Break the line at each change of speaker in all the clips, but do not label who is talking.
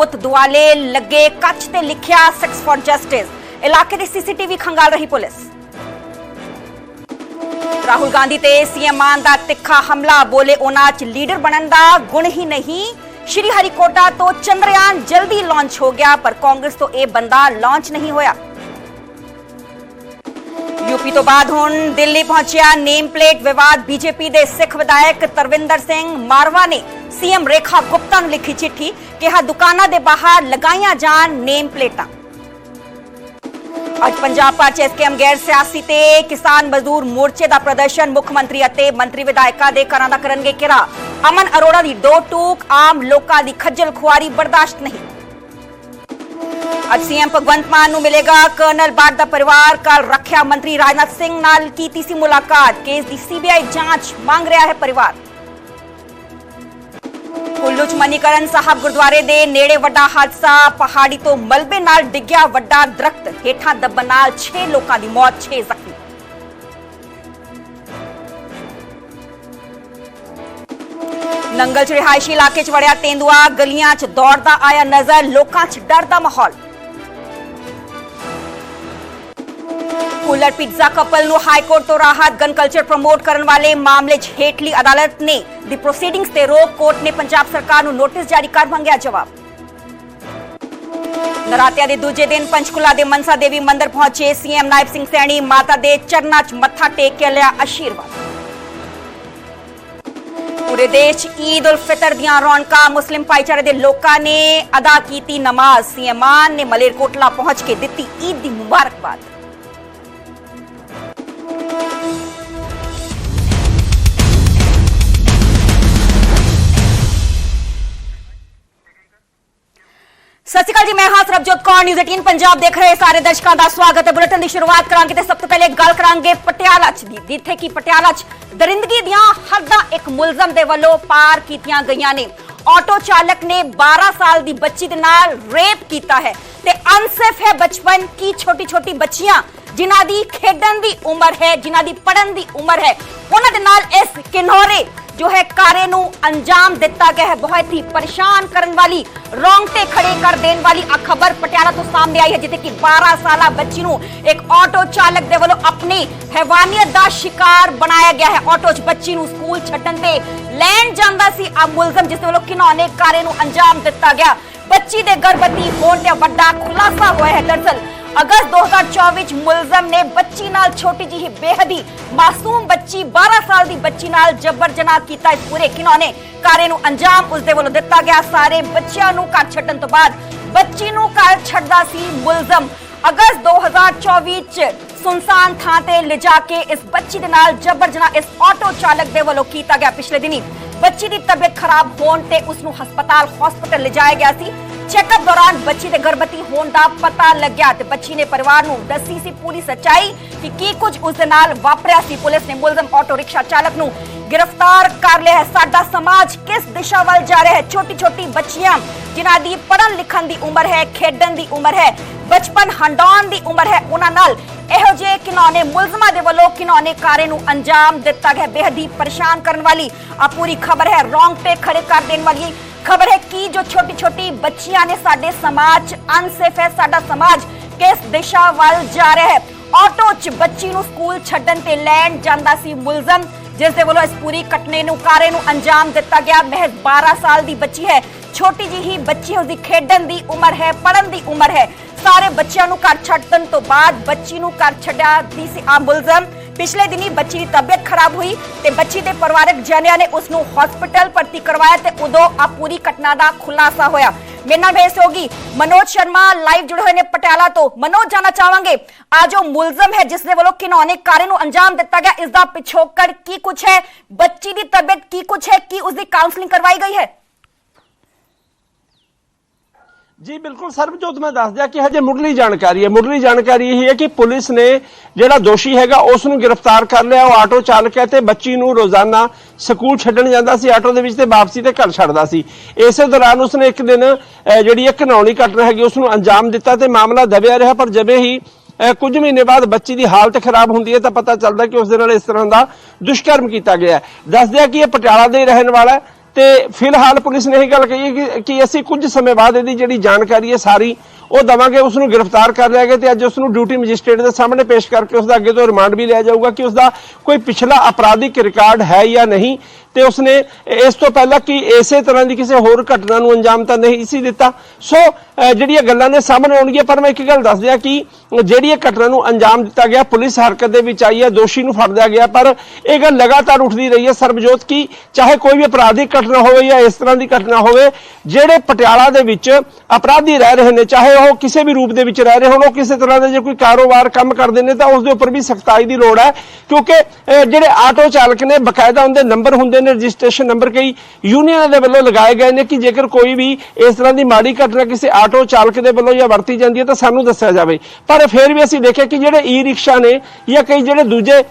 ਪੁੱਤ ਦੁਆਲੇ ਲੱਗੇ ਕੱਚ ਤੇ ਲਿਖਿਆ ਸਿਕਸ ਫॉर ਜਸਟਿਸ ਇਲਾਕੇ ਦੀ ਸੀਸੀਟੀਵੀ ਖੰਗਾਲ ਰਹੀ ਪੁਲਿਸ। ਰਾਹੁਲ ਗਾਂਧੀ ਤੇ ਸੀਐਮ ਮਾਨ ਦਾ ਤਿੱਖਾ ਹਮਲਾ, ਬੋਲੇ ਉਹਨਾਂ 'ਚ ਲੀਡਰ ਬਣਨ ਦਾ ਗੁਣ ਹੀ ਨਹੀਂ। ਸ਼੍ਰੀ ਹਰੀਕੋਟਾ ਤੋਂ ਚੰਦਰਯਾਨ ਜਲਦੀ ਲਾਂਚ ਹੋ ਗਿਆ, ਪਰ ਕਾਂਗਰਸ ਤੋਂ ਇਹ ਬੰਦਾ ਲਾਂਚ ਨਹੀਂ ਹੋਇਆ। ਯੂਪੀ ਤੋਂ ਬਾਅਦ ਹੁਣ ਦਿੱਲੀ ਪਹੁੰਚਿਆ ਨੇਮ ਪਲੇਟ ਵਿਵਾਦ। ਬੀਜੇਪੀ ਦੇ ਸਿੱਖ ਵਿਧਾਇਕ ਤਰਵਿੰਦਰ ਸਿੰਘ ਮਾਰਵਾ ਨੇ ਸੀਐਮ ਰੇਖਾ ਗੁਪਤਾ ਨੂੰ ਲਿਖੀ ਚਿੱਠੀ ਕਿਹਾ ਦੁਕਾਨਾਂ ਦੇ ਬਾਹਰ ਲਗਾਈਆਂ ਜਾਣ ਨੇਮ ਪਲੇਟਾਂ। ਅੱਜ ਪੰਜਾਬ ਭਰ ਚ ਐਸਕੇਐਮ ਗੈਰ ਸਿਆਸੀ ਤੇ ਕਿਸਾਨ ਮਜ਼ਦੂਰ ਮੋਰਚੇ ਦਾ ਪ੍ਰਦਰਸ਼ਨ ਮੁੱਖ ਮੰਤਰੀ ਅਤੇ ਮੰਤਰੀ ਵਿਧਾਇਕਾਂ ਦੇ ਘਰਾਂ ਦਾ ਕਰਨਗੇ ਘੇਰਾ। ਅਮਨ ਅਰੋੜਾ ਦੀ ਦੋ ਟੂਕ ਆਮ ਲੋਕਾਂ ਦੀ ਖੱਜਲ ਖੁਆਰੀ ਬਰਦਾਸ਼ਤ ਨਹੀਂ। ਅੱਜ ਸੀਐਮ ਭਗਵੰਤ ਮਾਨ ਨੂੰ ਮਿਲੇਗਾ ਕਰਨਲ ਬਾਟ ਦਾ ਪਰਿਵਾਰ। ਕੱਲ ਰੱਖਿਆ ਮੰਤਰੀ ਰਾਜਨਾਥ ਸਿੰਘ ਨਾਲ ਕੀਤੀ ਸੀ ਮੁਲਾਕਾਤ। ਕੇਸ ਦੀ ਸੀਬੀਆਈ ਜਾਂਚ ਮੰਗ ਰਿਹਾ ਹੈ ਪਰਿਵਾਰ। ਕੁੱਲੂ ਚ ਮਨੀਕਰਨ ਸਾਹਿਬ ਗੁਰਦੁਆਰੇ ਦੇ ਨੇੜੇ ਵੱਡਾ ਹਾਦਸਾ, ਪਹਾੜੀ ਤੋਂ ਮਲਬੇ ਨਾਲ ਡਿੱਗਿਆ ਵੱਡਾ ਦਰਖਤ, ਹੇਠਾਂ ਦੱਬਣ ਨਾਲ 6 ਲੋਕਾਂ ਦੀ ਮੌਤ 6 ਜ਼ਖਮੀ। ਨੰਗਲ ਚ ਰਿਹਾਇਸ਼ੀ ਇਲਾਕੇ ਚ ਵੜਿਆ ਤੇਂਦੂਆ, ਗਲੀਆਂ ਚ ਦੌੜਦਾ ਆਇਆ ਨਜ਼ਰ, ਲੋਕਾਂ ਚ ਡਰ ਦਾ ਮਾਹੌਲ। ਕੂਲਰ ਪਿਜ਼ਾ ਕਪਲ ਨੂੰ ਹਾਈ ਕੋਰਟ ਤੋਂ ਰਾਹਤ ਗਨ ਕਲਚਰ ਪ੍ਰਮੋਟ ਕਰਨ ਵਾਲੇ ਮਾਮਲੇ 'ਚ ਹੇਠਲੀ ਅਦਾਲਤ ਨੇ ਦੀ ਪ੍ਰੋਸੀਡਿੰਗਸ ਤੇ ਰੋਕ ਕੋਰਟ ਨੇ ਪੰਜਾਬ ਸਰਕਾਰ ਨੂੰ ਨੋਟਿਸ ਜਾਰੀ ਕਰ ਮੰਗਿਆ ਜਵਾਬ। ਨਰਾਤਿਆਂ ਦੇ ਦੂਜੇ ਦਿਨ ਪੰਚਕੁਲਾ ਦੇ ਮਨਸਾ ਦੇਵੀ ਮੰਦਿਰ ਪਹੁੰਚੇ ਸੀਐਮ ਨਾਇਬ ਸਿੰਘ ਸੈਣੀ, ਮਾਤਾ ਦੇ ਚਰਨਾਂ 'ਚ ਮੱਥਾ ਟੇਕ ਕੇ ਲਿਆ ਆਸ਼ੀਰਵਾਦ। ਪੂਰੇ ਦੇਸ਼ 'ਚ ਈਦ ਉਲ ਫਿਤਰ ਦੀਆਂ ਰੌਣਕਾਂ, ਮੁਸਲਿਮ ਭਾਈਚਾਰੇ ਦੇ ਲੋਕਾਂ ਨੇ ਅਦਾ ਕੀਤੀ ਨਮਾਜ਼। ਸੀਐਮ ਮਾਨ ਨੇ ਮਲੇਰਕੋਟਲਾ ਪਹੁੰਚ ਕੇ ਦਿੱਤੀ ਈਦ ਦੀ ਮੁਬਾਰਕਬਾਦ। ਸਤਿ ਸ਼੍ਰੀ ਅਕਾਲ ਜੀ, ਮੈਂ ਹਾਂ ਸਰਬਜੋਤ ਕੌਰ ਨਿਊਜ਼ 18 ਪੰਜਾਬ ਦੇਖ ਰਹੇ ਸਾਰੇ ਦਰਸ਼ਕਾਂ ਦਾ ਸਵਾਗਤ ਹੈ। ਬੁਲੇਟਿਨ ਦੀ ਸ਼ੁਰੂਆਤ ਕਰਾਂਗੇ ਤੇ ਸਭ ਤੋਂ ਪਹਿਲੇ ਗੱਲ ਕਰਾਂਗੇ ਪਟਿਆਲਾ 'ਚ ਦੀ, ਜਿੱਥੇ ਕਿ ਪਟਿਆਲਾ 'ਚ ਦਰਿੰਦਗੀ ਦੀਆਂ ਹੱਦਾਂ ਇੱਕ ਮੁਲਜ਼ਮ ਦੇ ਵੱਲੋਂ ਪਾਰ ਕੀਤੀਆਂ ਗਈਆਂ ਨੇ। ਆਟੋ ਚਾਲਕ ਨੇ 12 ਸਾਲ ਦੀ ਬੱਚੀ ਦੇ ਨਾਲ ਰੇਪ ਕੀਤਾ ਹੈ ਤੇ ਅਨਸੇਫ ਹੈ ਬਚਪਨ, ਕੀ ਛੋਟੀ ਛੋਟੀ ਬੱਚੀਆਂ ਜਿਨ੍ਹਾਂ ਦੀ ਖੇਡਣ ਦੀ ਉਮਰ ਹੈ, ਜਿਨ੍ਹਾਂ ਦੀ ਪੜਨ ਦੀ ਉਮਰ ਹੈ, ਉਹਨਾਂ ਦੇ ਨਾਲ ਇਸ ਕਿਨੋਰੇ ਜੋ ਹੈ ਕਾਰੇ ਨੂੰ ਅੰਜਾਮ ਦਿੱਤਾ ਗਿਆ ਹੈ। ਬਹੁਤ ਹੀ ਪਰੇਸ਼ਾਨ ਕਰਨ ਵਾਲੀ, ਰੋਂਗਟੇ ਖੜੇ ਕਰ ਦੇਣ ਵਾਲੀ ਆ ਖਬਰ ਪਟਿਆਲਾ ਤੋਂ ਸਾਹਮਣੇ ਆਈ ਹੈ, ਜਿੱਥੇ ਕਿ 12 ਸਾਲਾ ਬੱਚੀ ਨੂੰ ਇੱਕ ਆਟੋ ਚਾਲਕ ਦੇ ਵੱਲੋਂ ਆਪਣੀ ਹੈਵਾਨੀਅਤ ਦਾ ਸ਼ਿਕਾਰ ਬਣਾਇਆ ਗਿਆ ਹੈ। ਆਟੋ 'ਚ ਬੱਚੀ ਨੂੰ ਸਕੂਲ ਛੱਡਣ ਤੇ ਲੈਣ ਜਾਂਦਾ ਸੀ ਆ ਮੁਲਜ਼ਮ, ਜਿਸ ਦੇ ਵੱਲੋਂ ਕਿਨੌਨੇ ਕਾਰੇ ਨੂੰ ਅੰਜਾਮ ਦਿੱਤਾ ਗਿਆ। ਬੱਚੀ ਦੇ ਗਰਭਵਤੀ ਹੋਣ ਤੇ ਵੱਡਾ ਖੁਲਾਸਾ ਹੋਇਆ ਹੈ। ਦਰਸਲ ਅਗਸਤ 2024 ਚ ਮੁਲਜ਼ਮ ਨੇ ਬੱਚੀ ਨਾਲ ਛੋਟੀ ਜਿਹੀ ਬੇਹਦੀ, ਮਾਸੂਮ ਬੱਚੀ 12 ਸਾਲ ਦੀ ਬੱਚੀ ਨਾਲ ਜਬਰ ਜਨਾਹ ਕੀਤਾ ਇਸ ਪੂਰੇ ਕਿਨੌਨੇ ਕਾਰੇ ਨੂੰ ਅੰਜਾਮ ਉਸ ਦੇ ਵੱਲੋਂ ਦਿੱਤਾ ਗਿਆ। ਸਾਰੇ ਬੱਚਿਆਂ ਨੂੰ ਘਰ ਛੱਡਣ ਤੋਂ ਬਾਅਦ ਬੱਚੀ ਨੂੰ ਘਰ ਛੱਡਦਾ ਸੀ ਮੁਲਜ਼ਮ। ਅਗਸਤ 2024 ਚ ਸੁਨਸਾਨ ਥਾਂ ਤੇ ਲਿਜਾ ਕੇ ਇਸ ਬੱਚੀ ਦੇ ਨਾਲ ਜਬਰ ਜਨਾਹ ਇਸ ਆਟੋ ਚਾਲਕ ਦੇ ਵੱਲੋਂ ਕੀਤਾ ਗਿਆ। ਪਿਛਲੇ ਦਿਨੀ ਬੱਚੀ ਦੀ ਤਬੀਅਤ ਖਰਾਬ ਹੋਣ ਤੇ ਉਸ ਨੂੰ ਹਸਪਤਾਲ ਹਸਪਤਾਲ ਲਿਜਾਇਆ ਗਿਆ ਸੀ। ਚੈੱਕਅਪ ਦੌਰਾਨ ਬੱਚੀ ਦੇ ਗਰਭਵਤੀ ਹੋਣ ਦਾ ਪਤਾ ਲੱਗਿਆ ਤੇ ਬੱਚੀ ਨੇ ਪਰਿਵਾਰ ਨੂੰ ਦੱਸੀ ਸੀ ਪੂਰੀ ਸੱਚਾਈ ਕਿ ਕੀ ਕੁਝ ਉਸ ਦੇ ਨਾਲ ਵਾਪਰਿਆ ਸੀ। ਪੁਲਿਸ ਨੇ ਮੁਲਜ਼ਮ ਆਟੋ ਰਿਕਸ਼ਾ ਚਾਲਕ ਨੂੰ ਗ੍ਰਿਫਤਾਰ ਕਰ ਲਿਆ ਹੈ। ਸਾਡਾ ਸਮਾਜ ਕਿਸ ਦਿਸ਼ਾ ਵੱਲ ਜਾ ਰਿਹਾ ਹੈ? ਛੋਟੀ ਛੋਟੀ ਬੱਚੀਆਂ, ਜਿਨ੍ਹਾਂ ਦੀ ਪੜ੍ਹਨ ਲਿਖਣ ਦੀ ਉਮਰ ਹੈ, ਖੇਡਣ ਦੀ ਉਮਰ ਹੈ, ਬਚਪਨ ਹੰਡਾਉਣ ਦੀ ਉਮਰ ਹੈ, ਉਹਨਾਂ ਨਾਲ ਇਹੋ ਜਿਹੇ ਕਿਨੌਨੇ ਮੁਲਜ਼ਮਾਂ ਦੇ ਵੱਲੋਂ ਕਿਨੌਨੇ ਕਾਰੇ ਨੂੰ ਅੰਜਾਮ ਦਿੱਤਾ ਗਿਆ ਬੇਹੱਦ ਹੀ ਪਰੇਸ਼ਾਨ ਕਰਨ ਵਾਲੀ ਆ ਪੂਰੀ ਖਬਰ ਹੈ। ਰੌਂਗਟੇ ਖੜੇ ਕਰ ਦੇਣ ਵਾਲੀ ਖਬਰ ਹੈ ਕਿ ਜੋ ਛੋਟੀ ਛੋਟੀ ਬੱਚੀਆਂ ਨੇ ਸਾਡੇ ਸਮਾਜ ਅਨਸੇਫ ਹੈ, ਸਾਡਾ ਸਮਾਜ ਕਿਸ ਦਿਸ਼ਾ ਵੱਲ ਜਾ ਰਿਹਾ ਹੈ? ਆਟੋ 'ਚ ਬੱਚੀ ਨੂੰ ਸਕੂਲ ਛੱਡਣ ਤੇ ਲੈਣ ਜਾਂਦਾ ਸੀ ਮੁਲਜ਼ਮ, ਜਿਸ ਦੇ ਵੱਲੋਂ ਇਸ ਪੂਰੀ ਘਟਨੇ ਨੂੰ, ਕਾਰੇ ਨੂੰ ਅੰਜਾਮ ਦਿੱਤਾ ਗਿਆ। ਮਹਿਜ਼ 12 ਸਾਲ ਦੀ ਬੱਚੀ ਹੈ। ਛੋਟੀ ਜਿਹੀ ਬੱਚੀ ਉਸ ਦੀ ਖੇਡਣ ਦੀ ਉਮਰ ਹੈ ਪੜਨ ਦੀ ਉਮਰ ਹੈ। ਸਾਰੇ ਬੱਚਿਆਂ ਨੂੰ ਘਰ ਛੱਡਣ ਤੋਂ ਬਾਅਦ ਬੱਚੀ ਨੂੰ ਘਰ ਛੱਡਿਆ ਦੀ ਸੀ ਆ ਮੁਲਜ਼ਮ। ਪਿਛਲੇ ਦਿਨੀ ਬੱਚੀ ਦੀ ਤਬੀਅਤ ਖਰਾਬ ਹੋਈ ਤੇ ਬੱਚੀ ਦੇ ਪਰਿਵਾਰਕ ਜਨਿਆਂ ਨੇ ਉਸ ਨੂੰ ਹਸਪੀਟਲ ਭਰਤੀ ਕਰਵਾਇਆ ਤੇ ਉਦੋਂ ਆ ਪੂਰੀ ਘਟਨਾ ਦਾ ਖੁਲਾਸਾ ਹੋਇਆ ਮੇਰੇ ਨਾਲ ਬਹਿਸ ਹੋਗੀ ਮਨੋਜ ਸ਼ਰਮਾ ਲਾਈਵ ਜੁੜੇ ਹੋਏ ਨੇ ਪਟਿਆਲਾ ਤੋਂ ਮਨੋਜ ਜਾਣਾ ਚਾਹਾਂਗੇ ਆ ਜੋ ਮੁਲਜ਼ਮ ਹੈ ਜਿਸ ਦੇ ਵੱਲੋਂ ਕਿਨੌਨੇ ਕਾਰੇ ਨੂੰ ਅੰਜਾਮ ਦਿੱਤਾ ਗਿਆ ਇਸ ਦਾ ਪਿਛੋਕੜ ਕੀ ਕੁਝ ਹੈ ਬੱਚੀ ਦੀ ਤਬੀਅਤ ਕੀ ਕੁਝ ਹੈ ਕੀ ਉਸ ਦੀ ਕਾਉਂਸਲਿੰਗ ਕਰਵਾਈ ਗਈ ਹੈ
ਜੀ, ਬਿਲਕੁਲ, ਸਰਬਜੋਤ, ਮੈਂ ਦੱਸ ਦਿਆ ਕਿ ਹਜੇ ਮੁੱਢਲੀ ਜਾਣਕਾਰੀ ਹੈ। ਮੁੱਢਲੀ ਜਾਣਕਾਰੀ ਇਹ ਹੈ ਕਿ ਪੁਲਿਸ ਨੇ ਜਿਹੜਾ ਦੋਸ਼ੀ ਹੈਗਾ, ਉਸ ਨੂੰ ਗ੍ਰਿਫਤਾਰ ਕਰ ਲਿਆ। ਉਹ ਆਟੋ ਚਾਲਕ ਹੈ ਤੇ ਬੱਚੀ ਨੂੰ ਰੋਜ਼ਾਨਾ ਸਕੂਲ ਛੱਡਣ ਜਾਂਦਾ ਸੀ, ਆਟੋ ਦੇ ਵਿੱਚ ਤੇ ਵਾਪਸੀ ਤੇ ਘਰ ਛੱਡਦਾ ਸੀ। ਇਸੇ ਦੌਰਾਨ ਉਸਨੇ ਇੱਕ ਦਿਨ ਜਿਹੜੀ ਇੱਕ ਘਨੌਣੀ ਘਟਨਾ ਹੈਗੀ, ਉਸ ਨੂੰ ਅੰਜਾਮ ਦਿੱਤਾ ਤੇ ਮਾਮਲਾ ਦਬਿਆ ਰਿਹਾ, ਪਰ ਜਦੇ ਹੀ ਕੁਝ ਮਹੀਨੇ ਬਾਅਦ ਬੱਚੀ ਦੀ ਹਾਲਤ ਖਰਾਬ ਹੁੰਦੀ ਹੈ ਤਾਂ ਪਤਾ ਚੱਲਦਾ ਕਿ ਉਸ ਦੇ ਨਾਲ ਇਸ ਤਰ੍ਹਾਂ ਦਾ ਦੁਸ਼ਕਰਮ ਕੀਤਾ ਗਿਆ ਹੈ। ਕਿ ਇਹ ਪਟਿਆਲਾ ਦੇ ਰਹਿਣ ਵਾਲਾ ਹੈ। ਤੇ ਫਿਲਹਾਲ ਪੁਲਿਸ ਨੇ ਇਹ ਗੱਲ ਕਹੀ ਕਿ ਕਿ ਅਸੀਂ ਕੁਝ ਸਮੇਂ ਬਾਅਦ ਇਹਦੀ ਜਿਹੜੀ ਜਾਣਕਾਰੀ ਹੈ ਸਾਰੀ, ਉਹ ਦਵਾਂਗੇ ਉਸ ਨੂੰ ਗ੍ਰਿਫਤਾਰ ਕਰ ਲਿਆ ਗਿਆ ਤੇ ਅੱਜ ਉਸ ਨੂੰ ਡਿਊਟੀ ਮੈਜਿਸਟ੍ਰੇਟ ਦੇ ਸਾਹਮਣੇ ਪੇਸ਼ ਕਰਕੇ ਉਸ ਦਾ ਅੱਗੇ ਤੋਂ ਰਿਮਾਂਡ ਵੀ ਲਿਆ ਜਾਊਗਾ ਕਿ ਉਸ ਦਾ ਕੋਈ ਪਿਛਲਾ ਅਪਰਾਧਿਕ ਰਿਕਾਰਡ ਹੈ ਜਾਂ ਨਹੀਂ। ਤੇ ਉਸਨੇ ਇਸ ਤੋਂ ਪਹਿਲਾਂ ਕਿ ਇਸੇ ਤਰ੍ਹਾਂ ਦੀ ਕਿਸੇ ਹੋਰ ਘਟਨਾ ਨੂੰ ਅੰਜਾਮ ਤਾਂ ਨਹੀਂ ਸੀ ਦਿੱਤਾ। ਸੋ ਜਿਹੜੀਆਂ ਗੱਲਾਂ ਨੇ ਸਾਹਮਣੇ ਆਉਣਗੀਆਂ, ਪਰ ਮੈਂ ਇੱਕ ਗੱਲ ਦੱਸ ਦਿਆਂ ਕਿ ਜਿਹੜੀ ਇਹ ਘਟਨਾ ਨੂੰ ਅੰਜਾਮ ਦਿੱਤਾ ਗਿਆ, ਪੁਲਿਸ ਹਰਕਤ ਦੇ ਵਿੱਚ ਆਈ ਹੈ, ਦੋਸ਼ੀ ਨੂੰ ਫੜ ਲਿਆ ਗਿਆ, ਪਰ ਇਹ ਗੱਲ ਲਗਾਤਾਰ ਉੱਠਦੀ ਰਹੀ ਹੈ ਸਰਬਜੋਤ ਕੀ ਚਾਹੇ ਕੋਈ ਵੀ ਅਪਰਾਧਿਕ ਘਟਨਾ ਹੋਵੇ ਜਾਂ ਇਸ ਤਰ੍ਹਾਂ ਦੀ ਘਟਨਾ ਹੋਵੇ, ਜਿਹੜੇ ਪਟਿਆਲਾ ਦੇ ਵਿੱਚ ਅਪਰਾਧੀ ਰਹਿ ਰਹੇ ਨੇ, ਚਾਹੇ ਉਹ ਕਿਸੇ ਵੀ ਰੂਪ ਦੇ ਵਿੱਚ ਰਹਿ ਰਹੇ ਹੋਣ, ਉਹ ਕਿਸੇ ਤਰ੍ਹਾਂ ਦੇ ਜੇ ਕੋਈ ਕਾਰੋਬਾਰ ਕੰਮ ਕਰਦੇ ਨੇ, ਤਾਂ ਉਸ ਦੇ ਉੱਪਰ ਵੀ ਸਖਤਾਈ ਦੀ ਲੋੜ ਹੈ। ਕਿਉਂਕਿ ਜਿਹੜੇ ਆਟੋ ਚਾਲਕ ਨੇ, ਬਕਾਇਦਾ ਉਹਦੇ ਨੰਬਰ ਹੁੰਦੇ ਨੇ ਰਜਿਸਟ੍ਰੇਸ਼ਨ ਨੰਬਰ ਕਈ ਯੂਨੀਅਨਾਂ ਦੇ ਵੱਲੋਂ ਲਗਾਏ ਗਏ ਨੇ ਕਿ ਜੇਕਰ ਕੋਈ ਵੀ ਇਸ ਤਰ੍ਹਾਂ ਦੀ ਮਾੜੀ ਘਟਨਾ ਕਿਸੇ ਆਟੋ ਚਾਲਕ ਦੇ ਵੱਲੋਂ ਜਾਂ ਵਰਤੀ ਜਾਂਦੀ ਹੈ ਤਾਂ ਸਾਨੂੰ ਦੱਸਿਆ ਜਾਵੇ। ਪਰ ਫਿਰ ਵੀ ਅਸੀਂ ਦੇਖਿਆ ਕਿ ਜਿਹੜੇ ਈ ਰਿਕਸ਼ਾ ਨੇ ਜਾਂ ਕਈ ਜਿਹੜੇ ਦੂਜੇ